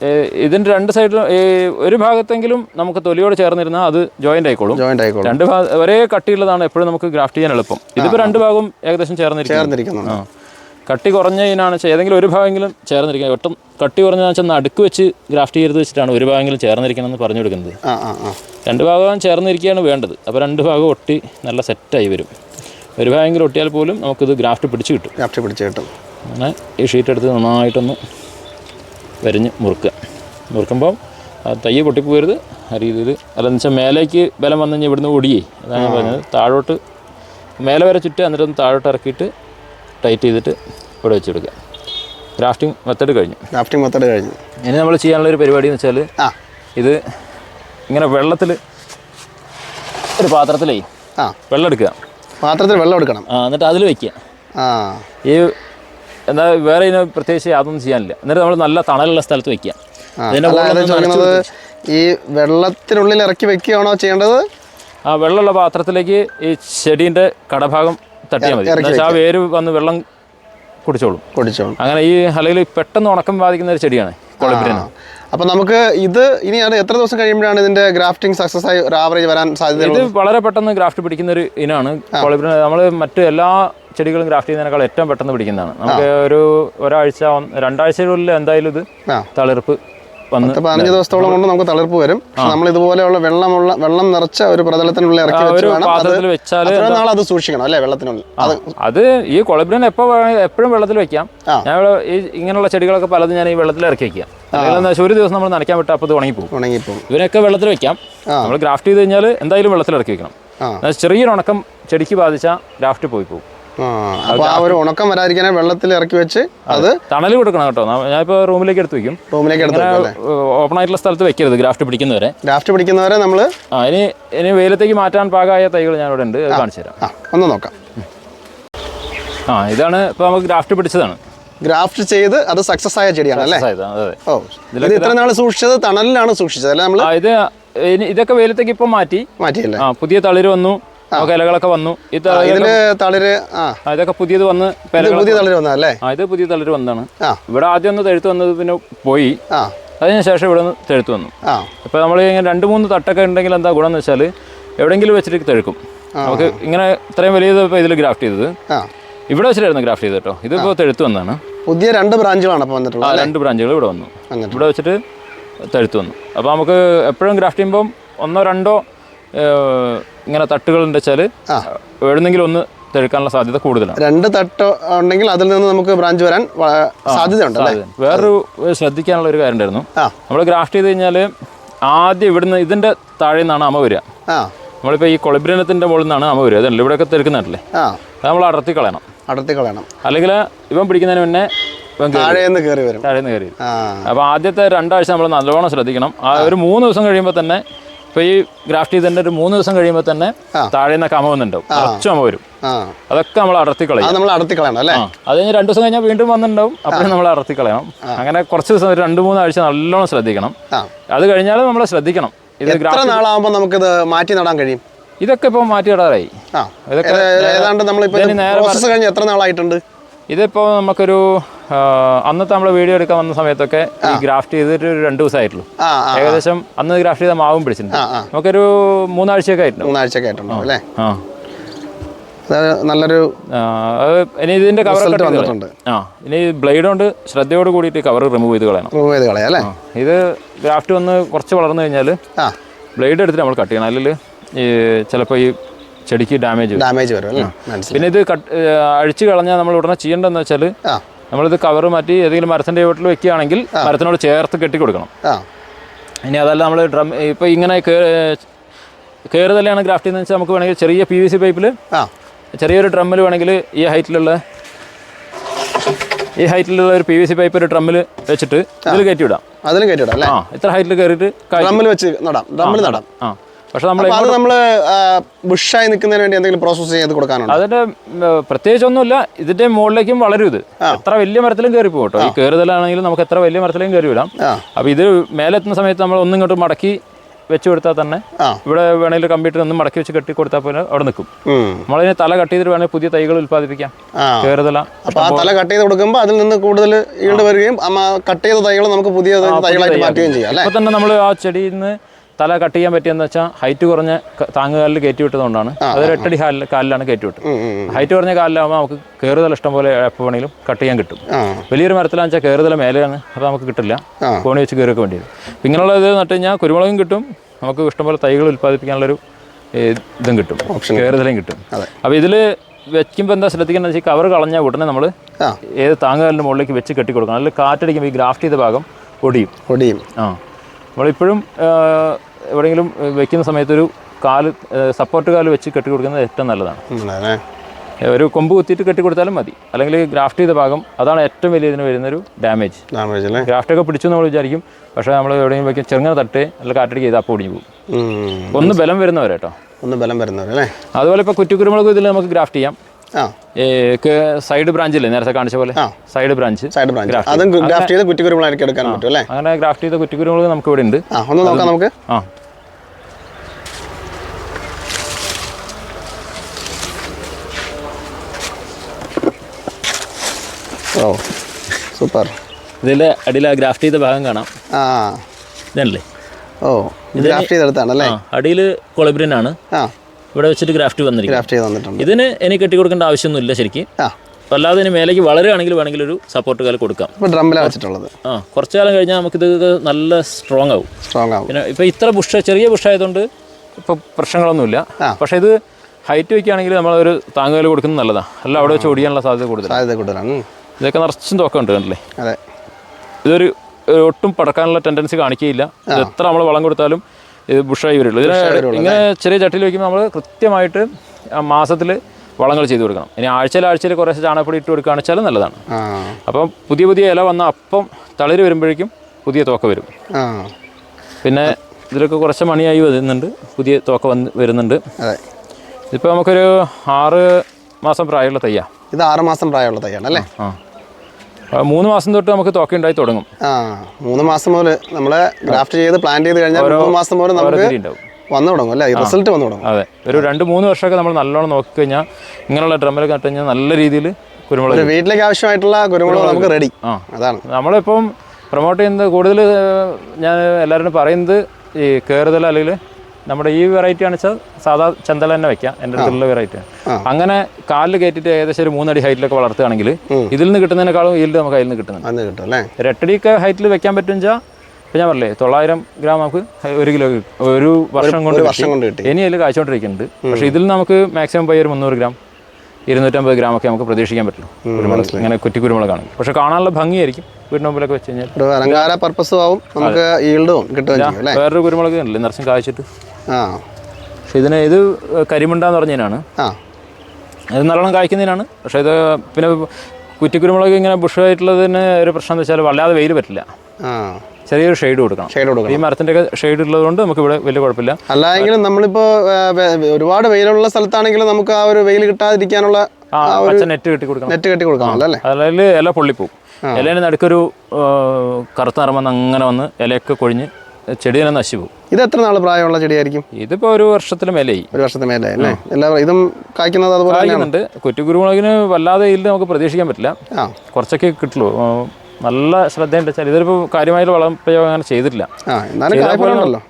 ഇതിന്റെ ഇതിന്റെ രണ്ട് സൈഡിലും ഈ ഒരു ഭാഗത്തെങ്കിലും നമുക്ക് തൊലിയോട് ചേർന്നിരുന്നാൽ അത് ജോയിന്റ് ആയിക്കോളും. ജോയിന്റ് ആയിക്കോളും. രണ്ട് ഭാഗം ഒരേ കട്ടിയുള്ളതാണ് എപ്പോഴും നമുക്ക് ഗ്രാഫ്റ്റ് ചെയ്യാൻ എളുപ്പം. ഇതിപ്പോൾ രണ്ട് ഭാഗവും ഏകദേശം ചേർന്നിരിക്കും കട്ടി കുറഞ്ഞതിനാണ് ഏതെങ്കിലും ഒരു ഭാഗമെങ്കിലും ചേർന്നിരിക്കുക ഒട്ടും കട്ടി കുറഞ്ഞതെന്ന് വെച്ചാൽ അടുക്ക് വെച്ച് ഗ്രാഫ്റ്റ് ചെയ്ത് വെച്ചിട്ടാണ് ഒരു ഭാഗമെങ്കിലും ചേർന്നിരിക്കണമെന്ന് പറഞ്ഞു കൊടുക്കുന്നത്. രണ്ട് ഭാഗവും ചേർന്നിരിക്കുകയാണ് വേണ്ടത്. അപ്പോൾ രണ്ട് ഭാഗം ഒട്ടി നല്ല സെറ്റായി വരും. ഒരു ഭാഗമെങ്കിലും ഒട്ടിയാൽ പോലും നമുക്കിത് ഗ്രാഫ്റ്റ് പിടിച്ചു കിട്ടും. ഗ്രാഫ്റ്റ് പിടിച്ചു കിട്ടും. അങ്ങനെ ഈ ഷീറ്റ് എടുത്ത് നന്നായിട്ടൊന്ന് വരിഞ്ഞ് മുറുക്കുക. മുറുക്കുമ്പോൾ ആ തൈ പൊട്ടിപ്പോകരുത് ആ രീതിയിൽ അല്ലെന്ന് വെച്ചാൽ മേലേക്ക് ബലം വന്നു കഴിഞ്ഞാൽ ഇവിടുന്ന് ഒടിയേ അതാണ് ഞാൻ പറഞ്ഞത്. താഴോട്ട് മേലെ വരെ ചുറ്റുക എന്നിട്ട് ഒന്ന് താഴോട്ട് ഇറക്കിയിട്ട് ടൈറ്റ് ചെയ്തിട്ട് ഇവിടെ വെച്ച് കൊടുക്കുക. ഗ്രാഫ്റ്റിംഗ് മെത്തേഡ് കഴിഞ്ഞു. ഗ്രാഫ്റ്റിംഗ് മെത്തേഡ് കഴിഞ്ഞു. ഇനി നമ്മൾ ചെയ്യാനുള്ള ഒരു പരിപാടി എന്ന് വെച്ചാൽ ആ. ഇത് ഇങ്ങനെ വെള്ളത്തിൽ ഒരു പാത്രത്തിലേ ആ. വെള്ളം എടുക്കുക. പാത്രത്തിൽ വെള്ളം എടുക്കണം. ആ, എന്നിട്ട് അതിൽ വെക്കുക. ആ. ഈ എന്താ വേറെ ഇതിന് പ്രത്യേകിച്ച് യാതൊന്നും ചെയ്യാനില്ല. എന്നിട്ട് നമ്മൾ നല്ല തണലുള്ള സ്ഥലത്ത് വെക്കുക. ഈ വെള്ളത്തിനുള്ളിൽ ഇറക്കി വെക്കുകയാണോ ചെയ്യേണ്ടത്? ആ വെള്ളമുള്ള പാത്രത്തിലേക്ക് ഈ ചെടീന്റെ കടഭാഗം തട്ടിയാൽ മതി. എന്നുവെച്ചാൽ ആ വേര് വന്ന് വെള്ളം കുടിച്ചോളും. കുടിച്ചോളും. അങ്ങനെ ഈ അല്ലെങ്കിൽ പെട്ടെന്ന് ഉണക്കം ബാധിക്കുന്ന ഒരു ചെടിയാണ് കൊളബിരിന് അപ്പം നമുക്ക് ഇത് ഇനി അത് എത്ര ദിവസം കഴിയുമ്പോഴാണ് ഇതിന്റെ ഗ്രാഫ്റ്റിംഗ് സക്സസ് ആയി ഒരു ആവറേജ് വരാൻ ഇത് വളരെ പെട്ടെന്ന് ഗ്രാഫ്റ്റ് പിടിക്കുന്ന ഒരു ഇനാണ് നമ്മൾ മറ്റു എല്ലാ ചെടികളും ഗ്രാഫ്റ്റ് ചെയ്യുന്നതിനേക്കാൾ ഏറ്റവും പെട്ടെന്ന് പിടിക്കുന്നതാണ്. നമുക്ക് ഒരു ഒരാഴ്ച രണ്ടാഴ്ചകളിൽ എന്തായാലും ഇത് തളിർപ്പ് പത്ത് പതിനഞ്ച് ദിവസത്തോളം കൊണ്ട് നമുക്ക് തളിർപ്പ് വരും. നമ്മൾ ഇതുപോലെയുള്ള വെള്ളമുള്ള വെള്ളം നിറച്ച ഒരു പ്രതലത്തിനുള്ളിൽ ഇറക്കി വെച്ച് വേണം അത് പാത്രത്തിൽ വെച്ചാൽ അത്ര നാൾ അത് സൂക്ഷിക്കണം അല്ലേ വെള്ളത്തിനുള്ളിൽ? അത് ഈ കൊളബ്രിൻ എപ്പോ എപ്പോഴും വെള്ളത്തിൽ വെക്കാം. ഞാൻ ഈ ഇങ്ങനെയുള്ള ചെടികളൊക്കെ പലതും ഞാൻ ഈ വെള്ളത്തിൽ ഇറക്കി വെക്കാം ഒരു ദിവസം നമ്മൾ നനയ്ക്കാൻ വിട്ടാൽ അപ്പോൾ ഇത് ഉണങ്ങിപ്പോകും ഉണങ്ങിപ്പോകും ഇവരൊക്കെ വെള്ളത്തിൽ വെക്കാം. നമ്മൾ ഗ്രാഫ്റ്റ് ചെയ്ത് കഴിഞ്ഞാൽ എന്തായാലും വെള്ളത്തിൽ ഇറക്കി വെക്കണം. ചെറിയൊരു ഉണക്കം ചെടിക്ക് ബാധിച്ചാൽ ഗ്രാഫ്റ്റ് പോയി പോകും ആ അപ്പോൾ ആ ഒരു ഉണക്കം വരാതിരിക്കാനെ വെള്ളത്തിൽ ഇറക്കി വെച്ച് അത് തണൽ കൊടുക്കണം കേട്ടോ. ഞാൻ ഇപ്പൊ റൂമിലേക്ക് എടുത്ത് വെക്കും. റൂമിലേക്ക് എടുത്ത് ഓപ്പൺ ആയിട്ടുള്ള സ്ഥലത്ത് വെക്കരുത് ഗ്രാഫ്റ്റ് പിടിക്കുന്നവരെ. ഗ്രാഫ്റ്റ് പിടിക്കുന്നവരെ നമ്മൾ ഇനി ഇനി വെയിലത്തേക്ക് മാറ്റാൻ പാകമായ തൈകൾ ഞാൻ ഇവിടെ ഉണ്ട്. അത് കാണിച്ചു തരാം. ഒന്ന് നോക്കാം. ആ ഇതാണ് ഇപ്പൊ നമുക്ക് ഗ്രാഫ്റ്റ് പിടിച്ചതാണ്. ഗ്രാഫ്റ്റ് ചെയ്ത് അത് സക്സസ് ആയ ചെടിയാണ് അല്ലേ? ഓ ഇത് ഇത്ര നാൾ സൂക്ഷിച്ചത് തണലിലാണ് സൂക്ഷിച്ചത് അല്ലേ നമ്മൾ ഇത് ഇതൊക്കെ വെയിലത്തേക്ക് ഇപ്പൊ മാറ്റി. മാറ്റിയല്ലേ? ആ പുതിയ തളിര് വന്നു. ഇലകളൊക്കെ വന്നു. ഇതിൽ തളിര് ഇതൊക്കെ പുതിയത് വന്ന് പുതിയ തളിര് വന്നല്ലേ ഇത് പുതിയ തളിര് വന്നതാണ്. ഇവിടെ ആദ്യം ഒന്ന് തെഴുത്ത് വന്നത് പിന്നെ പോയി. അതിനുശേഷം അതിന് ശേഷം ഇവിടെ നിന്ന് തെഴുത്ത് വന്നു. ഇപ്പൊ നമ്മൾ ഇങ്ങനെ രണ്ട് മൂന്ന് തട്ടൊക്കെ ഉണ്ടെങ്കിൽ എന്താ ഗുണം എന്ന് വെച്ചാൽ എവിടെങ്കിലും വെച്ചിട്ട് തെഴുക്കും. നമുക്ക് ഇങ്ങനെ ഇത്രയും വലിയ ഇതിൽ ഗ്രാഫ്റ്റ് ചെയ്തത്. ഇവിടെ വെച്ചിട്ടായിരുന്നു ഗ്രാഫ്റ്റ് ചെയ്തത് കേട്ടോ. ഇതിപ്പോ തെഴുത്ത് വന്നതാണ്. പുതിയ രണ്ട് ബ്രാഞ്ചുകളാണ് അപ്പോൾ വന്നിട്ടുള്ളത് രണ്ട് ബ്രാഞ്ചുകൾ ഇവിടെ വന്നു. ഇവിടെ വെച്ചിട്ട് തെഴുത്ത് വന്നു. അപ്പോൾ നമുക്ക് എപ്പോഴും ഗ്രാഫ്റ്റ് ചെയ്യുമ്പം ഒന്നോ രണ്ടോ ഇങ്ങനെ തട്ടുകൾ ഉണ്ട് വെച്ചാൽ. എവിടെന്നെങ്കിലും ഒന്ന് തെഴുക്കാനുള്ള സാധ്യത കൂടുതലാണ്. രണ്ട് തട്ട് ഉണ്ടെങ്കിൽ അതിൽ നിന്ന് നമുക്ക് ബ്രാഞ്ച് വരാൻ സാധ്യതയുണ്ട്. വേറൊരു ശ്രദ്ധിക്കാനുള്ള ഒരു കാര്യം ഉണ്ടായിരുന്നു. നമ്മൾ ഗ്രാഫ്റ്റ് ചെയ്ത് കഴിഞ്ഞാൽ ആദ്യം ഇവിടുന്ന് ഇതിന്റെ താഴെ നിന്നാണ് അമ വരിക. നമ്മളിപ്പോൾ ഈ കൊളിബ്രനത്തിന്റെ മുകളിൽ നിന്നാണ് അമ വരിക. അതല്ല ഇവിടെയൊക്കെ തെറുക്കുന്നുണ്ടല്ലേ ആ. അത് നമ്മൾ അടർത്തി കളയണം. അടർത്തി കളയണം. അല്ലെങ്കിൽ ഇവൻ പിടിക്കുന്നതിന് മുന്നേ താഴേന്ന് കയറി വരും. താഴേന്ന് കയറി അപ്പോൾ ആദ്യത്തെ രണ്ടാഴ്ച നമ്മൾ നല്ലോണം ശ്രദ്ധിക്കണം. ആ ഒരു മൂന്ന് ദിവസം കഴിയുമ്പോൾ തന്നെ ഇപ്പോൾ ഈ ഗ്രാഫ്റ്റ് ചെയ്തതിന്റെ ഒരു മൂന്ന് ദിവസം കഴിയുമ്പോൾ തന്നെ താഴെ നിന്ന് കമ വന്നിട്ടുണ്ടാവും. കുറച്ച് കമ വരും. അതൊക്കെ നമ്മൾ അടർത്തി കളയും. അത് നമ്മൾ അടർത്തി കളയണം അല്ലേ? അത് കഴിഞ്ഞ് രണ്ടു ദിവസം കഴിഞ്ഞാൽ വീണ്ടും വന്നിട്ടുണ്ടാവും. അപ്പോഴും നമ്മൾ അടർത്തി കളയണം. അങ്ങനെ കുറച്ച് ദിവസം ഒരു രണ്ട് മൂന്ന് ആഴ്ച നല്ലോണം ശ്രദ്ധിക്കണം. അത് കഴിഞ്ഞാലും നമ്മൾ ശ്രദ്ധിക്കണം. ഇത് എത്ര നാളാകുമ്പോൾ ഇത് മാറ്റി നടാൻ കഴിയും? ഇതൊക്കെ ഇപ്പോൾ മാറ്റി നടാറായി. ഇതൊക്കെ ഏതാണ്ട് നമ്മളിപ്പോൾ നേരെ കഴിഞ്ഞ് എത്ര നാളായിട്ടുണ്ട്? ഇതിപ്പോൾ നമുക്കൊരു അന്നത്തെ നമ്മൾ വീഡിയോ എടുക്കാൻ വന്ന സമയത്തൊക്കെ ഈ ഗ്രാഫ്റ്റ് ചെയ്തിട്ട് ഒരു രണ്ട് ദിവസമായിട്ടുള്ളൂ. ഏകദേശം അന്ന് ഗ്രാഫ്റ്റ് ചെയ്ത മാവും പിടിച്ചിട്ടുണ്ട്. നമുക്കൊരു മൂന്നാഴ്ചയൊക്കെ ആയിട്ടുണ്ട് മൂന്നാഴ്ചയൊക്കെ അല്ലേ? ആ നല്ലൊരു ഇനി ഇതിന്റെ കവർ വന്നിട്ടുണ്ട്. ആ ഇനി ബ്ലേഡ് കൊണ്ട് ശ്രദ്ധയോട് കൂടിയിട്ട് കവർ റിമൂവ് ചെയ്ത് കളയണം. റിമൂവ് ചെയ്ത് കളയാം അല്ലേ? ഇത് ഗ്രാഫ്റ്റ് വന്ന് കുറച്ച് വളർന്നു കഴിഞ്ഞാൽ ബ്ലേഡ് എടുത്തിട്ട് നമ്മൾ കട്ട് ചെയ്യണം. അല്ലെങ്കിൽ ഈ ചിലപ്പോൾ ഈ ചെടിക്ക് ഡാമേജ് ഡാമേജ് വരും പിന്നെ ഇത് അഴിച്ച് കളഞ്ഞാൽ നമ്മൾ ഉടനെ ചെയ്യേണ്ടതെന്ന് വെച്ചാൽ നമ്മളിത് കവർ മാറ്റി ഏതെങ്കിലും മരത്തിന്റെ വീട്ടിൽ വെക്കുകയാണെങ്കിൽ മരത്തിനോട് ചേർത്ത് കെട്ടി കൊടുക്കണം. ആ. ഇനി അതല്ല നമ്മൾ ഡ്രം ഇപ്പൊ ഇങ്ങനെ കയറി തന്നെയാണ് ഗ്രാഫ്റ്റ് എന്ന് വെച്ചാൽ നമുക്ക് വേണമെങ്കിൽ ചെറിയ പി വി സി പൈപ്പിൽ ആ. ചെറിയൊരു ഡ്രമ്മിൽ വേണമെങ്കിൽ ഈ ഹൈറ്റിലുള്ള ഈ ഹൈറ്റിലുള്ള ഒരു പി വി സി പൈപ്പ് ഒരു ഡ്രമ്മിൽ വെച്ചിട്ട് ഇതിൽ കയറ്റി വിടാം. അതിലും അല്ലേ? ആ ഇത്ര ഹൈറ്റിൽ കയറിയിട്ട് കായ് ഡ്രമ്മിൽ വെച്ച് നടാം ഡ്രമ്മിൽ നടാം. ആ. പക്ഷെ നമ്മൾ അപ്പോൾ അത് നമ്മൾ ബുഷായി നിൽക്കുന്നതിന് വേണ്ടി എന്തെങ്കിലും പ്രോസസ്സ് ചെയ്ത് കൊടുക്കാനുണ്ട്? അതിന്റെ പ്രത്യേകിച്ചൊന്നുമില്ല. ഇതിന്റെ മുകളിലേക്കും വളരും ഇത്. എത്ര വലിയ മരത്തിലും കയറി പോകും കേട്ടോ. ഈ കയറുതലാണെങ്കിലും നമുക്ക് എത്ര വലിയ മരത്തിലും കയറി വിടാം അപ്പോൾ ഇത് മേലെത്തുന്ന സമയത്ത് നമ്മൾ ഒന്നും ഇങ്ങോട്ട് മടക്കി വെച്ച് കൊടുത്താൽ തന്നെ ഇവിടെ വേണമെങ്കിൽ കമ്പ്യൂട്ടർ ഒന്നും മടക്കി വെച്ച് കെട്ടി കൊടുത്താൽ പോലെ അവിടെ നിൽക്കും. നമ്മളതിനെ തല കട്ട് ചെയ്തിട്ട് വേണമെങ്കിൽ പുതിയ തൈകൾ ഉൽപ്പാദിപ്പിക്കാം. കയറുതല അപ്പോൾ ആ തല കട്ട് ചെയ്ത് കൊടുക്കുമ്പോൾ അതിൽ നിന്ന് കൂടുതൽ ഈട് വരികയും കട്ട് ചെയ്ത തൈകൾ നമുക്ക് പുതിയ തൈകളായിട്ട് മാറ്റുകയും ചെയ്യാം ഇപ്പൊ തന്നെ നമ്മൾ ആ ചെടിയിൽ നിന്ന് തല കട്ട് ചെയ്യാൻ പറ്റിയെന്ന് വെച്ചാൽ ഹൈറ്റ് കുറഞ്ഞ താങ്ങുകാലിൽ കയറ്റി വിട്ടതുകൊണ്ടാണ് അതൊരു എട്ടടി കാലിലാണ് കയറ്റി വിട്ടത്. ഹൈറ്റ് കുറഞ്ഞ കാലിലാകുമ്പോൾ നമുക്ക് കയറുതല ഇഷ്ടം പോലെ എപ്പോൾ വേണമെങ്കിലും കട്ട് ചെയ്യാൻ കിട്ടും. വലിയൊരു മരത്തിലാണെന്ന് വെച്ചാൽ കയറുതല മേലെയാണ്. അപ്പോൾ നമുക്ക് കിട്ടില്ല. കോണി വെച്ച് കയറിയൊക്കെ വേണ്ടി വരും. ഇങ്ങനെയുള്ള ഇത് നട്ട് കഴിഞ്ഞാൽ കുരുമുളകും കിട്ടും. നമുക്ക് ഇഷ്ടംപോലെ തൈകൾ ഉൽപ്പാദിപ്പിക്കാനുള്ളൊരു ഇതും കിട്ടും. കയറുതലയും കിട്ടും. അപ്പോൾ ഇതിൽ വെക്കുമ്പോൾ എന്താ ശ്രദ്ധിക്കേണ്ടത് വെച്ചാൽ കവർ കളഞ്ഞാൽ ഉടനെ നമ്മൾ ഏത് താങ്ങുകാലിന്റെ മുകളിലേക്ക് വെച്ച് കെട്ടി കൊടുക്കണം അല്ലെങ്കിൽ കാറ്റടിക്കുമ്പോൾ ഈ ഗ്രാഫ്റ്റ് ചെയ്ത ഭാഗം ഒടിയും. ഒടിയും. ആ. നമ്മളിപ്പോഴും എവിടെയെങ്കിലും വെക്കുന്ന സമയത്തൊരു കാൽ സപ്പോർട്ട് കാൽ വെച്ച് കെട്ടി കൊടുക്കുന്നത് ഏറ്റവും നല്ലതാണ്. ഒരു കൊമ്പ് കുത്തിയിട്ട് കെട്ടി കൊടുത്താലും മതി. അല്ലെങ്കിൽ ഗ്രാഫ്റ്റ് ചെയ്ത ഭാഗം അതാണ് ഏറ്റവും വലിയ ഇതിന് വരുന്നൊരു ഡാമേജ് ഡാമേജ് അല്ലേ? ഗ്രാഫ്റ്റ് ഒക്കെ പിടിച്ചു നമ്മൾ വിചാരിക്കും. പക്ഷേ നമ്മൾ എവിടെയെങ്കിലും വെക്കും ചെറുങ്ങനെ തട്ട് അല്ല കാറ്റടിക്ക് ചെയ്ത് അപ്പോൾ ഒടിഞ്ഞു പോകും. ഒന്ന് ബലം വരുന്നവരെ കേട്ടോ ഒന്ന് ബലം വരുന്നവരല്ലേ അതുപോലെ ഇപ്പോൾ കുറ്റിക്കുരുമുളക് ഇതിൽ നമുക്ക് ഗ്രാഫ്റ്റ് ചെയ്യാം. ആ. ബ്രാഞ്ച് സൈഡ് ബ്രാഞ്ചില്ലേ നേരത്തെ കാണിച്ച പോലെ? Side branch. Side branch. അതും ഗ്രാഫ്റ്റ് ചെയ്ത് കുറ്റിക്കുരുമുളായിരിക്കും എടുക്കാൻ പറ്റും അല്ലേ? അങ്ങനെ ഗ്രാഫ്റ്റ് ചെയ്ത കുറ്റിക്കുരുമുളക് നമുക്ക് ഇവിടെ ഉണ്ട്. ഒന്ന് നോക്കാം നമുക്ക്. ആ. ഓ സൂപ്പർ. ഇതിന്റെ അടിയിൽ ആ ഗ്രാഫ്റ്റ് ചെയ്ത ഭാഗം കാണാം. ആ ഇതല്ലേ? ഓ ഗ്രാഫ്റ്റ് ചെയ്തെടുത്താണല്ലേ അടിയിൽ കൊളബ്രിനാണ് ആ. ഇവിടെ വെച്ചിട്ട് ഗ്രാഫ്റ്റ് വന്നിരിക്കും ഗ്രാഫ്റ്റ് ചെയ്ത് വന്നിട്ടുണ്ട് ഇതിന് എനിക്ക് കെട്ടി കൊടുക്കേണ്ട ആവശ്യമൊന്നുമില്ല ശരിക്കും. ആ. അല്ലാതെ ഇനി മേലേക്ക് വളരുകയാണെങ്കിൽ വേണമെങ്കിൽ ഒരു സപ്പോർട്ട് കാലം കൊടുക്കാം. ഇപ്പോൾ ഡ്രമ്മിലാണ് വെച്ചിട്ടുള്ളത്. ആ കുറച്ച് കാലം കഴിഞ്ഞാൽ നമുക്കിത് നല്ല സ്ട്രോങ് ആവും. സ്ട്രോങ് ആവും. പിന്നെ ഇപ്പോൾ ഇത്ര ബുഷ് ചെറിയ ബുഷ് ആയതുകൊണ്ട് ഇപ്പൊ പ്രശ്നങ്ങളൊന്നുമില്ല. പക്ഷേ ഇത് ഹൈറ്റ് വയ്ക്കുകയാണെങ്കിൽ നമ്മളൊരു താങ്ങുകൽ കൊടുക്കുന്നത് നല്ലതാണ് അല്ല അവിടെ വെച്ച് ഓടിക്കാനുള്ള സാധ്യത കൂടുതൽ സാധ്യത കൂടുതലാണ്. ഇതൊക്കെ നിറച്ചും തോക്കമുണ്ട് കണ്ടില്ലേ? അതെ. ഇതൊരു ഒട്ടും പടക്കാനുള്ള ടെൻഡൻസി കാണിക്കുകയില്ല. എത്ര നമ്മൾ വളം കൊടുത്താലും ഇത് ബുഷായി വരുള്ളൂ ഇതിന് ഇങ്ങനെ ചെറിയ ചട്ടിയിൽ വയ്ക്കുമ്പോൾ നമ്മൾ കൃത്യമായിട്ട് മാസത്തിൽ വളങ്ങൾ ചെയ്തു കൊടുക്കണം. ഇനി ആഴ്ചയിൽ ആഴ്ചയിൽ കുറേ ചാണകപ്പൊടി ഇട്ട് കൊടുക്കുകയാണെന്ന് വെച്ചാൽ നല്ലതാണ്. അപ്പം പുതിയ പുതിയ ഇല വന്ന അപ്പം തളിര് വരുമ്പോഴേക്കും പുതിയ തോക്ക വരും. പിന്നെ ഇതിലൊക്കെ കുറച്ച് മണിയായി വരുന്നുണ്ട്. പുതിയ തോക്ക വന്ന് വരുന്നുണ്ട്. ഇതിപ്പോൾ നമുക്കൊരു ആറ് മാസം പ്രായമുള്ള തയ്യാ. ഇത് ആറ് മാസം പ്രായമുള്ള തയ്യാണ് അല്ലേ മൂന്ന് മാസം തൊട്ട് നമുക്ക് തോക്ക ഉണ്ടായി തുടങ്ങും. ആ മൂന്ന് മാസം മുതൽ നമ്മളെ ഗ്രാഫ്റ്റ് ചെയ്ത് പ്ലാൻ ചെയ്ത് കഴിഞ്ഞാൽ മൂന്ന് മാസം മുതൽ നമുക്ക് വന്നു തുടങ്ങും അല്ലേ? റിസൾട്ട് വന്നു തുടങ്ങും. അതെ. ഒരു രണ്ട് മൂന്ന് വർഷമൊക്കെ നമ്മൾ നല്ലോണം നോക്കി കഴിഞ്ഞാൽ ഇങ്ങനെയുള്ള ഡ്രമ്മിലൊക്കെ നട്ട് കഴിഞ്ഞാൽ നല്ല രീതിയിൽ കുരുമുളക് വീട്ടിലേക്ക് ആവശ്യമായിട്ടുള്ള കുരുമുളക് നമുക്ക് റെഡി അതാണ്. നമ്മളിപ്പം പ്രൊമോട്ട് ചെയ്യുന്നത് കൂടുതൽ ഞാൻ എല്ലാവരും പറയുന്നത് ഈ കയറുതല അല്ലെങ്കിൽ നമ്മുടെ ഈ വെറൈറ്റി ആണ് വെച്ചാൽ സാധാ ചന്തല തന്നെ വെക്കാം. എന്റെ അടുത്തുള്ള വെറൈറ്റി ആണ്. അങ്ങനെ കാലിൽ കയറ്റിട്ട് ഏകദേശം ഒരു മൂന്നടി ഹൈറ്റിലൊക്കെ വളർത്തുകയാണെങ്കിൽ ഇതിൽ നിന്ന് കിട്ടുന്നതിനേക്കാളും ഈൽഡ് നമുക്ക് അതിൽ നിന്ന് കിട്ടുന്നുണ്ട്. എട്ടടിയൊക്കെ ഹൈറ്റിൽ വെക്കാൻ പറ്റും വെച്ചാൽ ഇപ്പം ഞാൻ പറഞ്ഞില്ലേ തൊള്ളായിരം ഗ്രാം നമുക്ക് ഒരു കിലോ. ഒരു വർഷം കൊണ്ട്. വർഷം കൊണ്ട് കിട്ടി. ഇനി അതിൽ കാഴ്ചകൊണ്ടിരിക്കുന്നുണ്ട് പക്ഷേ ഇതിൽ നമുക്ക് മാക്സിമം പോയി ഒരു മുന്നൂറ് ഗ്രാം ഇരുന്നൂറ്റമ്പത് ഗ്രാം ഒക്കെ നമുക്ക് പ്രതീക്ഷിക്കാൻ പറ്റുള്ളൂ. കുരുമുളക് ഇങ്ങനെ കുറ്റി കുരുമുളകാണ്. പക്ഷെ കാണാനുള്ള ഭംഗിയായിരിക്കും. വീടിന് മുമ്പിലൊക്കെ വെച്ച് കഴിഞ്ഞാൽ. അലങ്കാര പർപ്പസും ആവും നമുക്ക് ഈൽഡും വേറൊരു കുരുമുളക് ഉണ്ടല്ലേ നിറച്ചും കായ്ച്ചിട്ട്. ആ. പക്ഷെ ഇതിന് ഇത് കരിമുണ്ടെന്ന് പറഞ്ഞതിനാണ്. ആ. ഇത് നല്ലോണം കായ്ക്കുന്നതിനാണ്. പക്ഷേ ഇത് പിന്നെ കുറ്റിക്കുരുമുളക് ഇങ്ങനെ ബുഷായിട്ടുള്ളതിന് ഒരു പ്രശ്നം എന്ന് വെച്ചാൽ വല്ലാതെ വെയിൽ പറ്റില്ല. ചെറിയൊരു ഷെയ്ഡ് കൊടുക്കണം. ഷെയ്ഡ് കൊടുക്കണം. ഈ മരത്തിന്റെ ഒക്കെ ഷെയ്ഡ് ഉള്ളതുകൊണ്ട് നമുക്ക് ഇവിടെ വലിയ കുഴപ്പമില്ല. അല്ലായെങ്കിലും നമ്മളിപ്പോ ഒരുപാട് വെയിലുള്ള സ്ഥലത്താണെങ്കിലും നമുക്ക് ആ ഒരു വെയിൽ കിട്ടാതിരിക്കാനുള്ള നെറ്റ് കെട്ടി കൊടുക്കണം. നെറ്റ് കെട്ടി കൊടുക്കണം അല്ലേ? അതായത് ഇല പൊള്ളിപ്പോവും. ഇലേന്റെ നടുക്കൊരു കറുത്ത നിറമെന്ന് അങ്ങനെ വന്ന് ഇലയൊക്കെ കൊഴിഞ്ഞ് ചെടി തന്നെ നശിച്ചു പോകും. ഇത് എത്ര നാൾ പ്രായമുള്ള ചെടിയായിരിക്കും? ഇതിപ്പോ ഒരു വർഷത്തിന് മേലെയായി. ഒരു വർഷത്തിന് മേലെ അല്ലേ? എല്ലാ ഇതും കായ്ക്കുന്നത് അതുപോലെ കായ്ക്കുന്നുണ്ട്. കുറ്റിക്കുരുമുളകിന് വല്ലാതെ ഇതിൽ നമുക്ക് പ്രതീക്ഷിക്കാൻ പറ്റില്ല. കുറച്ചൊക്കെ കിട്ടുള്ളൂ. നല്ല ശ്രദ്ധയുണ്ട് വെച്ചാൽ ഇതിലിപ്പോൾ കാര്യമായിട്ട് വളം പ്രയോഗം അങ്ങനെ ചെയ്തിട്ടില്ല.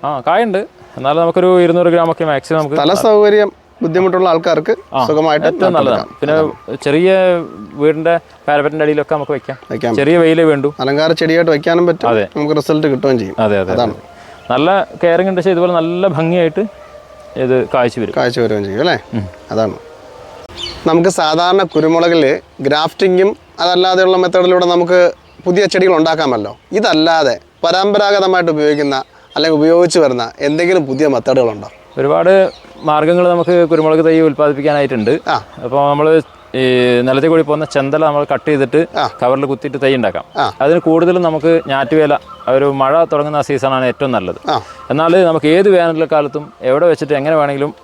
ആ കായുണ്ട്. എന്നാലും നമുക്കൊരു ഇരുന്നൂറ് ഗ്രാമൊക്കെ മാക്സിമം നമുക്ക് സ്ഥല സൗകര്യം ബുദ്ധിമുട്ടുള്ള ആൾക്കാർക്ക് സുഖമായിട്ട് ഏറ്റവും നല്ലതാണ്. പിന്നെ ചെറിയ വീടിന്റെ പാരപ്പറ്റിന്റെ അടിയിലൊക്കെ നമുക്ക് വെക്കാം. വെക്കാം. ചെറിയ വെയിൽ വേണ്ടു. അലങ്കാര ചെടിയായിട്ട് വെക്കാനും പറ്റും. നമുക്ക് റിസൾട്ട് കിട്ടുകയും ചെയ്യും. അതെ അതെ അതാണ്. നല്ല കെയറിംഗ് ഉണ്ട് പക്ഷേ ഇതുപോലെ നല്ല ഭംഗിയായിട്ട് ഇത് കാഴ്ച വരും. കാഴ്ച വരികയും ചെയ്യും അല്ലേ? അതാണ്. നമുക്ക് സാധാരണ കുരുമുളകിൽ ഗ്രാഫ്റ്റിങ്ങും അതല്ലാതെയുള്ള മെത്തേഡിലൂടെ നമുക്ക് പുതിയ ചെടികൾ ഉണ്ടാക്കാമല്ലോ. ഇതല്ലാതെ പരമ്പരാഗതമായിട്ട് ഉപയോഗിക്കുന്ന അല്ലെങ്കിൽ ഉപയോഗിച്ച് വരുന്ന എന്തെങ്കിലും പുതിയ മെത്തേഡുകളുണ്ടോ? ഒരുപാട് മാർഗങ്ങൾ നമുക്ക് കുരുമുളക് തൈ ഉൽപ്പാദിപ്പിക്കാനായിട്ടുണ്ട്. അപ്പോൾ നമ്മൾ ഈ നിലത്തിൽ കൂടി പോകുന്ന ചെന്തല നമ്മൾ കട്ട് ചെയ്തിട്ട് കവറിൽ കുത്തിയിട്ട് തൈ ഉണ്ടാക്കാം. അതിന് കൂടുതലും നമുക്ക് ഞാറ്റുവേല ഒരു മഴ തുടങ്ങുന്ന സീസണാണ് ഏറ്റവും നല്ലത്. എന്നാൽ നമുക്ക് ഏത് വേനൽക്കാലത്തും എവിടെ വെച്ചിട്ട് എങ്ങനെ വേണമെങ്കിലും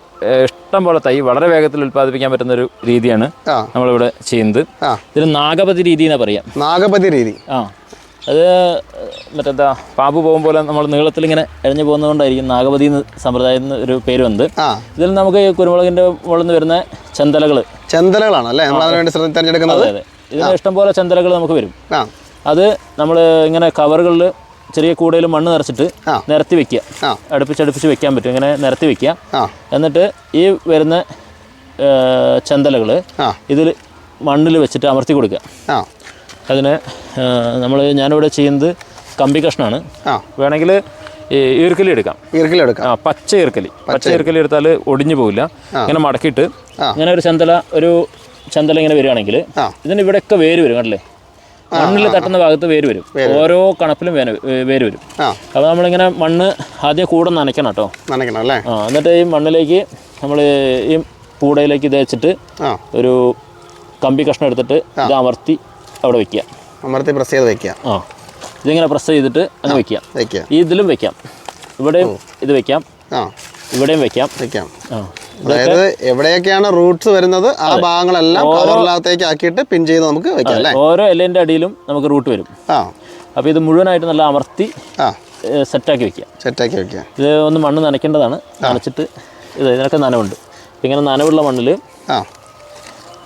ഇഷ്ടം പോലെ തൈ വളരെ വേഗത്തിൽ ഉൽപ്പാദിപ്പിക്കാൻ പറ്റുന്ന ഒരു രീതിയാണ് നമ്മളിവിടെ ചെയ്യുന്നത്. ഇതിന് നാഗപതി രീതി എന്നാ പറയാം. നാഗപതി രീതി. ആ. അത് മറ്റെന്താ പാമ്പ് പോകും പോലെ നമ്മൾ നീളത്തിൽ ഇങ്ങനെ എഴഞ്ഞു പോകുന്നതുകൊണ്ടായിരിക്കും നാഗപതി എന്ന് സമ്പ്രദായം എന്ന് ഒരു പേര് വന്നത്. ആ. ഇതിൽ നമുക്ക് കുരുമുളകിന്റെ മുകളിൽ നിന്ന് വരുന്ന ചെന്തലകൾ ചെന്തലകളാണ് അല്ലേ? നമ്മൾ അതിന് വേണ്ടി ശ്രദ്ധ തിരഞ്ഞെടുക്കുന്നത്? അതെ അതെ. ഇതിന് ഇഷ്ടംപോലെ ചെന്തലകൾ നമുക്ക് വരും. അത് നമ്മൾ ഇങ്ങനെ കവറുകളിൽ ചെറിയ കൂടയിൽ മണ്ണ് നിറച്ചിട്ട് നിരത്തി വെക്കുക. അടുപ്പിച്ചടുപ്പിച്ച് വെക്കാൻ പറ്റും. ഇങ്ങനെ നിരത്തി വെക്കുക. എന്നിട്ട് ഈ വരുന്ന ചെന്തലകൾ ഇതിൽ മണ്ണിൽ വെച്ചിട്ട് അമർത്തി കൊടുക്കുക. അതിന് നമ്മൾ ഞാനിവിടെ ചെയ്യുന്നത് കമ്പി കഷ്ണമാണ് വേണമെങ്കിൽ എടുക്കാം. ഈർക്കലി എടുക്കാം. ആ പച്ച ഈർക്കലി. പച്ച ഈർക്കലി. എടുത്താൽ ഒടിഞ്ഞു പോകില്ല ഇങ്ങനെ മടക്കിയിട്ട്. ഇങ്ങനെ ഒരു ചന്തല ഒരു ചന്തല ഇങ്ങനെ വരികയാണെങ്കിൽ. ഇതിന് ഇവിടെയൊക്കെ വേര് വരും കണ്ടില്ലേ? മണ്ണിൽ തട്ടുന്ന ഭാഗത്ത് വേര് വരും. ഓരോ കണപ്പിലും വേന വേര് വരും. അപ്പോൾ നമ്മളിങ്ങനെ മണ്ണ് ആദ്യം കൂടെ നനയ്ക്കണം കേട്ടോ. നനയ്ക്കണം അല്ലേ? ആ എന്നിട്ട് ഈ മണ്ണിലേക്ക് നമ്മൾ ഈ പൂടയിലേക്ക് ഇത് വെച്ചിട്ട് ഒരു കമ്പി കഷ്ണം എടുത്തിട്ട് ഇത് അമർത്തി അവിടെ വെക്കുക. അമർത്തി പ്രസ് ചെയ്ത് വെക്കുക. ആ. ഇതിങ്ങനെ പ്രസ് ചെയ്തിട്ട് അങ്ങ് വെക്കുക. വെക്കുക. ഇതിലും വെക്കാം. ഇവിടെയും ഇത് വെക്കാം. ആ. ഇവിടെയും വെക്കാം. വെക്കാം. ആ. അതായത് എവിടെയൊക്കെയാണ് റൂട്ട്സ് വരുന്നത് ആ ഭാഗങ്ങളെല്ലാം കവറിനകത്തേക്ക് ആക്കിയിട്ട് പിൻ ചെയ്ത് നമുക്ക് വെക്കാം അല്ലേ? ഓരോ ഇലേന്റെ അടിയിലും നമുക്ക് റൂട്ട് വരും. ആ. അപ്പോൾ ഇത് മുഴുവനായിട്ട് നല്ല അമർത്തി ആ. സെറ്റാക്കി വെക്കുക. സെറ്റാക്കി വെക്കുക. ഇത് ഒന്ന് മണ്ണ് നനയ്ക്കേണ്ടതാണ്. നനച്ചിട്ട് ഇത് ഇതിനൊക്കെ നനവുണ്ട്. ഇങ്ങനെ നനവുള്ള മണ്ണിൽ ആ.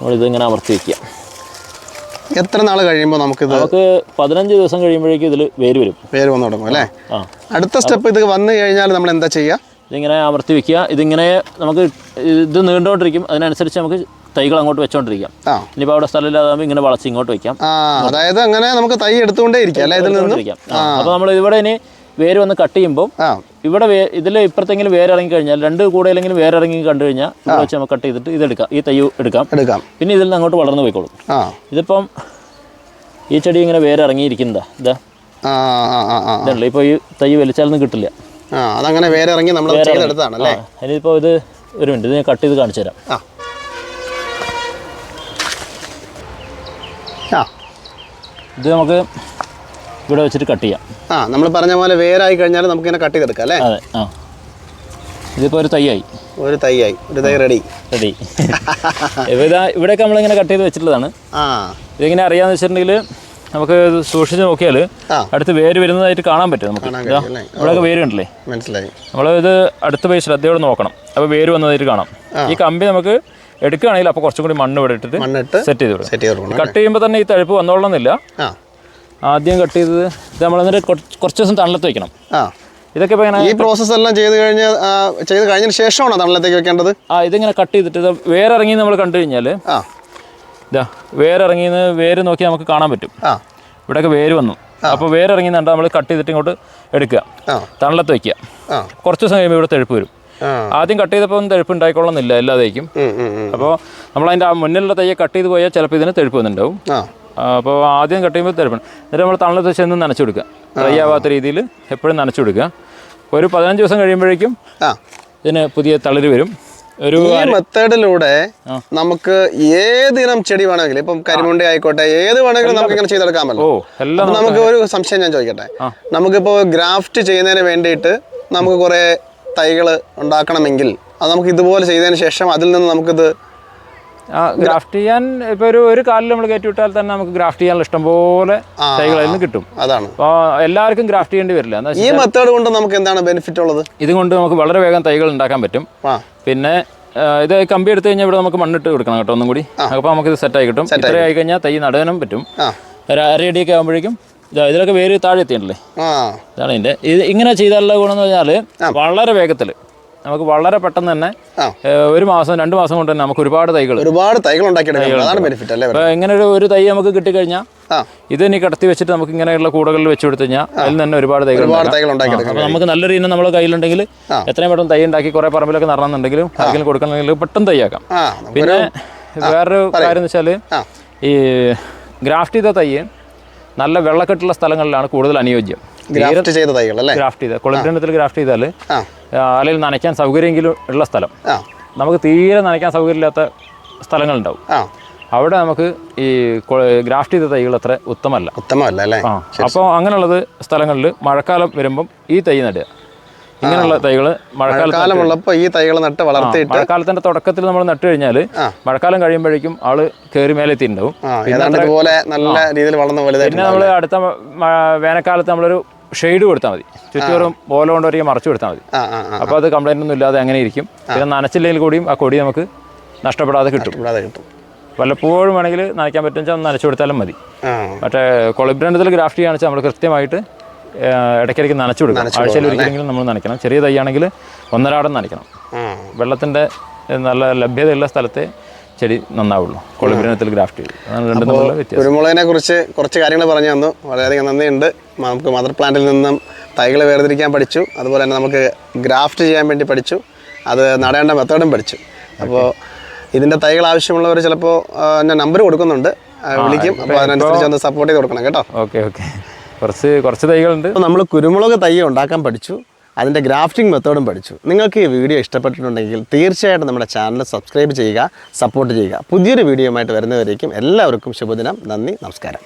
നമ്മളിതിങ്ങനെ അമർത്തി വെക്കുക. എത്ര നാൾ കഴിയുമ്പോൾ നമുക്കിത് നമുക്ക് പതിനഞ്ച് ദിവസം കഴിയുമ്പോഴേക്കും ഇതിൽ വേര് വരും. പേര് വന്നു തുടങ്ങും അല്ലേ? ആ. അടുത്ത സ്റ്റെപ്പ് ഇത് വന്നു കഴിഞ്ഞാൽ നമ്മൾ എന്താ ചെയ്യുക ഇതിങ്ങനെ അമർത്തി വെക്കുക. ഇതിങ്ങനെ നമുക്ക് ഇത് നീണ്ടുകൊണ്ടിരിക്കും അതിനനുസരിച്ച് നമുക്ക് തൈകൾ അങ്ങോട്ട് വെച്ചോണ്ടിരിക്കാം. ആ. ഇനിയിപ്പോൾ അവിടെ സ്ഥലമില്ലാതാകുമ്പോൾ ഇങ്ങനെ വളച്ച് ഇങ്ങോട്ട് വെക്കാം. ആ അതായത് അങ്ങനെ നമുക്ക് തൈ എടുത്തുകൊണ്ടേ ഇരിക്കാം അല്ലേ ഇതിൽ നിന്നും? അപ്പോൾ നമ്മൾ ഇവിടെ ഇനി വേര് വന്ന് കട്ട് ചെയ്യുമ്പോൾ ആ. ഇവിടെ വേ ഇതിൽ ഇപ്പുറത്തെങ്കിലും വേറെ ഇറങ്ങി കഴിഞ്ഞാൽ രണ്ട് കൂടെയിലെങ്കിലും വേറെ ഇറങ്ങി കണ്ടു കഴിഞ്ഞാൽ ഇവിടെ വെച്ച് നമുക്ക് കട്ട് ചെയ്തിട്ട് ഇതെടുക്കാം ഈ തൈ എടുക്കാം. എടുക്കാം. പിന്നെ ഇതിൽ നിന്ന് അങ്ങോട്ട് വളർന്നു പോയിക്കോളും. ഇതിപ്പം ഈ ചെടി ഇങ്ങനെ വേറെ ഇറങ്ങിയിരിക്കുന്നതാ ഇതാ ഇതല്ലേ ഇപ്പോൾ ഈ തൈ വലിച്ചാലൊന്നും കിട്ടില്ല. അതങ്ങനെ വേറെ ഇറങ്ങി നമ്മൾ ഇനിയിപ്പോൾ ഇത് ഒരു മിനിറ്റ് ഇത് ഞാൻ കട്ട് ചെയ്ത് കാണിച്ചു തരാം. ഇത് നമുക്ക് ഇവിടെ വെച്ചിട്ട് കട്ട് ചെയ്യാം. ആ നമ്മൾ പറഞ്ഞ പോലെ വേരായി കഴിഞ്ഞാൽ നമുക്ക് ഇങ്ങനെ കട്ട് ചെയ്തെടുക്കാം അല്ലേ? അതെ ആ. ഇതിപ്പോൾ ഒരു തൈയായി. ഒരു തൈയായി ഒരു തൈ റെഡി റെഡി ഇവിടെ ഇവിടെയൊക്കെ നമ്മളിങ്ങനെ കട്ട് ചെയ്ത് വെച്ചിട്ടുള്ളതാണ്. ആ. ഇതിങ്ങനെ അറിയാന്ന് വെച്ചിട്ടുണ്ടെങ്കിൽ നമുക്ക് സൂക്ഷിച്ച് നോക്കിയാൽ അടുത്ത് വേര് വരുന്നതായിട്ട് കാണാൻ പറ്റും നമുക്ക്. ഇവിടെയൊക്കെ വേര് കണ്ടില്ലേ മനസ്സിലായി. നമ്മൾ ഇത് അടുത്ത് പോയി ശ്രദ്ധയോടെ നോക്കണം. അപ്പോൾ വേര് വന്നതായിട്ട് കാണാം. ഈ കമ്പി നമുക്ക് എടുക്കുകയാണെങ്കിൽ അപ്പോൾ കുറച്ചും കൂടി മണ്ണ് ഇവിടെ ഇട്ടിട്ട് സെറ്റ് ചെയ്ത് കട്ട് ചെയ്യുമ്പോൾ തന്നെ ഈ തഴുപ്പ് വന്നോളണമെന്നില്ല. ആദ്യം കട്ട് ചെയ്തത് ഇത് നമ്മൾ എന്നിട്ട് കുറച്ച് ദിവസം തണലത്ത് വെക്കണം. ആ. ഇതൊക്കെ ഇപ്പോൾ ഈ പ്രോസസ് എല്ലാം ചെയ്ത് കഴിഞ്ഞ ചെയ്ത് കഴിഞ്ഞതിന് ശേഷമാണോ തണലത്തേക്ക് വെക്കേണ്ടത്? ആ ഇതിങ്ങനെ കട്ട് ചെയ്തിട്ട് ഇത് വേറെ ഇറങ്ങി നമ്മൾ കണ്ടു കഴിഞ്ഞാൽ ആ. ഇതാ നിന്ന് വേര് നോക്കി നമുക്ക് കാണാൻ പറ്റും. ആ. ഇവിടെയൊക്കെ വേര് വന്നു. അപ്പോൾ വേറെ കണ്ടാൽ നമ്മൾ കട്ട് ചെയ്തിട്ട് ഇങ്ങോട്ട് എടുക്കുക. തണലത്ത് വയ്ക്കുക ആ. കുറച്ച് ദിവസം കഴിയുമ്പോൾ ഇവിടെ തെഴുപ്പ് വരും. ആദ്യം കട്ട് ചെയ്തപ്പോൾ ഒന്നും തെഴുപ്പ് ഉണ്ടായിക്കൊള്ളുന്നില്ല എല്ലാതേക്കും. അപ്പോൾ നമ്മളതിന്റെ ആ മുന്നിലുള്ള തയ്യെ കട്ട് ചെയ്ത് പോയാൽ ചിലപ്പോൾ ഇതിന് തെഴുപ്പ് വന്നിട്ടുണ്ടാവും. ആ. അപ്പോൾ ആദ്യം കട്ട് ചെയ്യുമ്പോൾ തിരപ്പണം. എന്നിട്ട് നമ്മൾ തണലത്ത് വെച്ച് എന്നും നനച്ചു കൊടുക്കുക. ഡ്രൈ ആവാത്ത രീതിയിൽ എപ്പോഴും നനച്ചു കൊടുക്കുക. ഒരു പതിനഞ്ച് ദിവസം കഴിയുമ്പോഴേക്കും ഇതിന് പുതിയ തളിര് വരും. ഒരു മെത്തേഡിലൂടെ നമുക്ക് ഏതിനം ചെടി വേണമെങ്കിലും ഇപ്പം കരിമുണ്ടി ആയിക്കോട്ടെ ഏത് വേണമെങ്കിലും നമുക്ക് ഇങ്ങനെ ചെയ്തെടുക്കാമല്ലോ നമുക്ക് ഒരു സംശയം ഞാൻ ചോദിക്കട്ടെ. നമുക്കിപ്പോൾ ഗ്രാഫ്റ്റ് ചെയ്യുന്നതിന് വേണ്ടിയിട്ട് നമുക്ക് കുറേ തൈകൾ ഉണ്ടാക്കണമെങ്കിൽ അത് നമുക്ക് ഇതുപോലെ ചെയ്തതിന് ശേഷം അതിൽ നിന്ന് നമുക്കിത് ഗ്രാഫ്റ്റ് ചെയ്യാൻ ഇപ്പൊ ഒരു ഒരു കാലിൽ നമ്മൾ കയറ്റി വിട്ടാൽ തന്നെ നമുക്ക് ഗ്രാഫ്റ്റ് ചെയ്യാനുള്ള ഇഷ്ടംപോലെ തൈകൾ അതിൽ നിന്ന് കിട്ടും. അതാണ്. അപ്പോൾ എല്ലാവർക്കും ഗ്രാഫ്റ്റ് ചെയ്യേണ്ടി വരില്ല. ഈ മെത്തേഡ് കൊണ്ട് നമുക്ക് എന്താണ് ബെനിഫിറ്റ് ഉള്ളത്? ഇതുകൊണ്ട് നമുക്ക് വളരെ വേഗം തൈകൾ ഉണ്ടാക്കാൻ പറ്റും. പിന്നെ ഇത് കമ്പി എടുത്തു കഴിഞ്ഞാൽ ഇവിടെ നമുക്ക് മണ്ണിട്ട് കൊടുക്കണം കേട്ടോ ഒന്നും കൂടി. അപ്പോൾ നമുക്ക് ഇത് സെറ്റ് ആയി കിട്ടും. ഇത്ര ആയി കഴിഞ്ഞാൽ തൈ നടാനും പറ്റും. ഒരു അരയടിയൊക്കെ ആകുമ്പോഴേക്കും ഇതാ ഇതിലൊക്കെ വേര് താഴെ എത്തിയിട്ടില്ലേ? ഇതാണ് ഇതിന്റെ ഇത് ഇങ്ങനെ ചെയ്താലുള്ള ഗുണം എന്ന് പറഞ്ഞാൽ വളരെ വേഗത്തിൽ നമുക്ക് വളരെ പെട്ടെന്ന് തന്നെ ഒരു മാസം രണ്ട് മാസം കൊണ്ട് തന്നെ നമുക്ക് ഒരുപാട് തൈകൾ ഒരുപാട് തൈകൾ അതാണ് ബെനിഫിറ്റ് അല്ലേ ഇങ്ങനെ ഒരു ഒരു തൈ നമുക്ക് കിട്ടിക്കഴിഞ്ഞാൽ ഇത് ഇനി കടത്തി വെച്ചിട്ട് നമുക്ക് ഇങ്ങനെയുള്ള കൂടുകളിൽ വെച്ച് കൊടുത്തു കഴിഞ്ഞാൽ അതിൽ തന്നെ ഒരുപാട് തൈകൾ അപ്പോൾ നമുക്ക് നല്ല രീതിയിൽ നമ്മുടെ കയ്യിലുണ്ടെങ്കിൽ. എത്രയും പെട്ടെന്ന് തൈ ഉണ്ടാക്കി കുറേ പറമ്പിലൊക്കെ നടണമെന്നുണ്ടെങ്കിലും ആർക്കെങ്കിലും കൊടുക്കണമെങ്കിൽ പെട്ടെന്ന് തൈയാക്കാം. പിന്നെ വേറൊരു കാര്യം എന്ന് വെച്ചാൽ ഈ ഗ്രാഫ്റ്റ് ചെയ്ത തൈ നല്ല വെള്ളക്കെട്ടുള്ള സ്ഥലങ്ങളിലാണ് കൂടുതൽ അനുയോജ്യം. ഗ്രാഫ്റ്റ് ചെയ്ത തൈകൾ അല്ലേ? ഗ്രാഫ്റ്റ് ചെയ്ത കുളത്തിനത്തിൽ ഗ്രാഫ്റ്റ് ചെയ്താൽ അല്ലെങ്കിൽ നനയ്ക്കാൻ സൗകര്യമെങ്കിലും ഉള്ള സ്ഥലം. നമുക്ക് തീരെ നനയ്ക്കാൻ സൗകര്യമില്ലാത്ത സ്ഥലങ്ങളുണ്ടാവും. അവിടെ നമുക്ക് ഈ ഗ്രാഫ്റ്റ് ചെയ്ത തൈകൾ അത്ര ഉത്തമല്ല ഉത്തമല്ല അല്ലേ? അപ്പോൾ അങ്ങനെയുള്ളത് സ്ഥലങ്ങളിൽ മഴക്കാലം വരുമ്പം ഈ തൈ നടുക. ഇങ്ങനെയുള്ള തൈകൾ മഴക്കാലമുള്ളപ്പോൾ കാലമുള്ളപ്പോൾ ഈ തൈകൾ നട്ട് വളർത്തിയിട്ട് മഴക്കാലത്തിന്റെ തുടക്കത്തിൽ നമ്മൾ നട്ടു കഴിഞ്ഞാൽ മഴക്കാലം കഴിയുമ്പോഴേക്കും ആൾ കയറി മേലെ എത്തിയിട്ടുണ്ടാവും നല്ല രീതിയിൽ വളർന്ന് പിന്നെ നമ്മൾ അടുത്ത വേനൽക്കാലത്ത് നമ്മളൊരു ഷെയ്ഡ് കൊടുത്താൽ മതി. ചുറ്റുവറും ഓല കൊണ്ട് ഒരിക്കൽ മറച്ചു കൊടുത്താൽ മതി. അപ്പോൾ അത് കംപ്ലൈന്റ് ഒന്നും ഇല്ലാതെ അങ്ങനെ ഇരിക്കും. പിന്നെ നനച്ചില്ലെങ്കിൽ കൂടിയും ആ കൊടി നമുക്ക് നഷ്ടപ്പെടാതെ കിട്ടും. വല്ലപ്പോഴും വേണമെങ്കിൽ നനയ്ക്കാൻ പറ്റുമെന്ന് വെച്ചാൽ നനച്ചു കൊടുത്താലും മതി. മറ്റേ കൊളിബ്രണ്ടത്തിൽ ഗ്രാഫ്റ്റ് ചെയ്യുകയാണെന്ന് വെച്ചാൽ നമ്മൾ കൃത്യമായിട്ട് ഇടയ്ക്കിടയ്ക്ക് നനച്ചു കൊടുക്കണം ആഴ്ചയിൽ ഒരിക്കലെങ്കിലും നമ്മൾ നനയ്ക്കണം. ചെറിയ തൈയാണെങ്കിൽ ഒന്നരാടം നനയ്ക്കണം. വെള്ളത്തിന്റെ നല്ല ലഭ്യതയുള്ള സ്ഥലത്തെ ചെടി നന്നാവുള്ളൂ. കൊളിബ്രണത്തിൽ ഗ്രാഫ്റ്റ് ചെയ്തു. കുരുമുളകിനെ കുറിച്ച് കുറച്ച് കാര്യങ്ങൾ പറഞ്ഞു തന്നു. വളരെയധികം നന്ദിയുണ്ട്. നമുക്ക് മദർ പ്ലാന്റിൽ നിന്നും തൈകൾ വേർതിരിക്കാൻ പഠിച്ചു. അതുപോലെ തന്നെ നമുക്ക് ഗ്രാഫ്റ്റ് ചെയ്യാൻ വേണ്ടി പഠിച്ചു. അത് നടേണ്ട മെത്തേഡും പഠിച്ചു. അപ്പോൾ ഇതിന്റെ തൈകൾ ആവശ്യമുള്ളവർ ചിലപ്പോൾ ഞാൻ നമ്പർ കൊടുക്കുന്നുണ്ട്. വിളിക്കും. അപ്പോൾ അതിനനുസരിച്ച് ഒന്ന് സപ്പോർട്ട് ചെയ്ത് കൊടുക്കണം കേട്ടോ. ഓക്കെ ഓക്കെ കുറച്ച് കുറച്ച് തൈകളുണ്ട്. അപ്പോൾ നമ്മൾ കുരുമുളക് തൈ ഉണ്ടാക്കാൻ പഠിച്ചു. അതിന്റെ ഗ്രാഫ്റ്റിംഗ് മെത്തേഡും പഠിച്ചു. നിങ്ങൾക്ക് ഈ വീഡിയോ ഇഷ്ടപ്പെട്ടിട്ടുണ്ടെങ്കിൽ തീർച്ചയായിട്ടും നമ്മുടെ ചാനൽ സബ്സ്ക്രൈബ് ചെയ്യുക സപ്പോർട്ട് ചെയ്യുക. പുതിയൊരു വീഡിയോ ആയിട്ട് വരുന്നവരേക്കും എല്ലാവർക്കും ശുഭദിനം. നന്ദി നമസ്കാരം.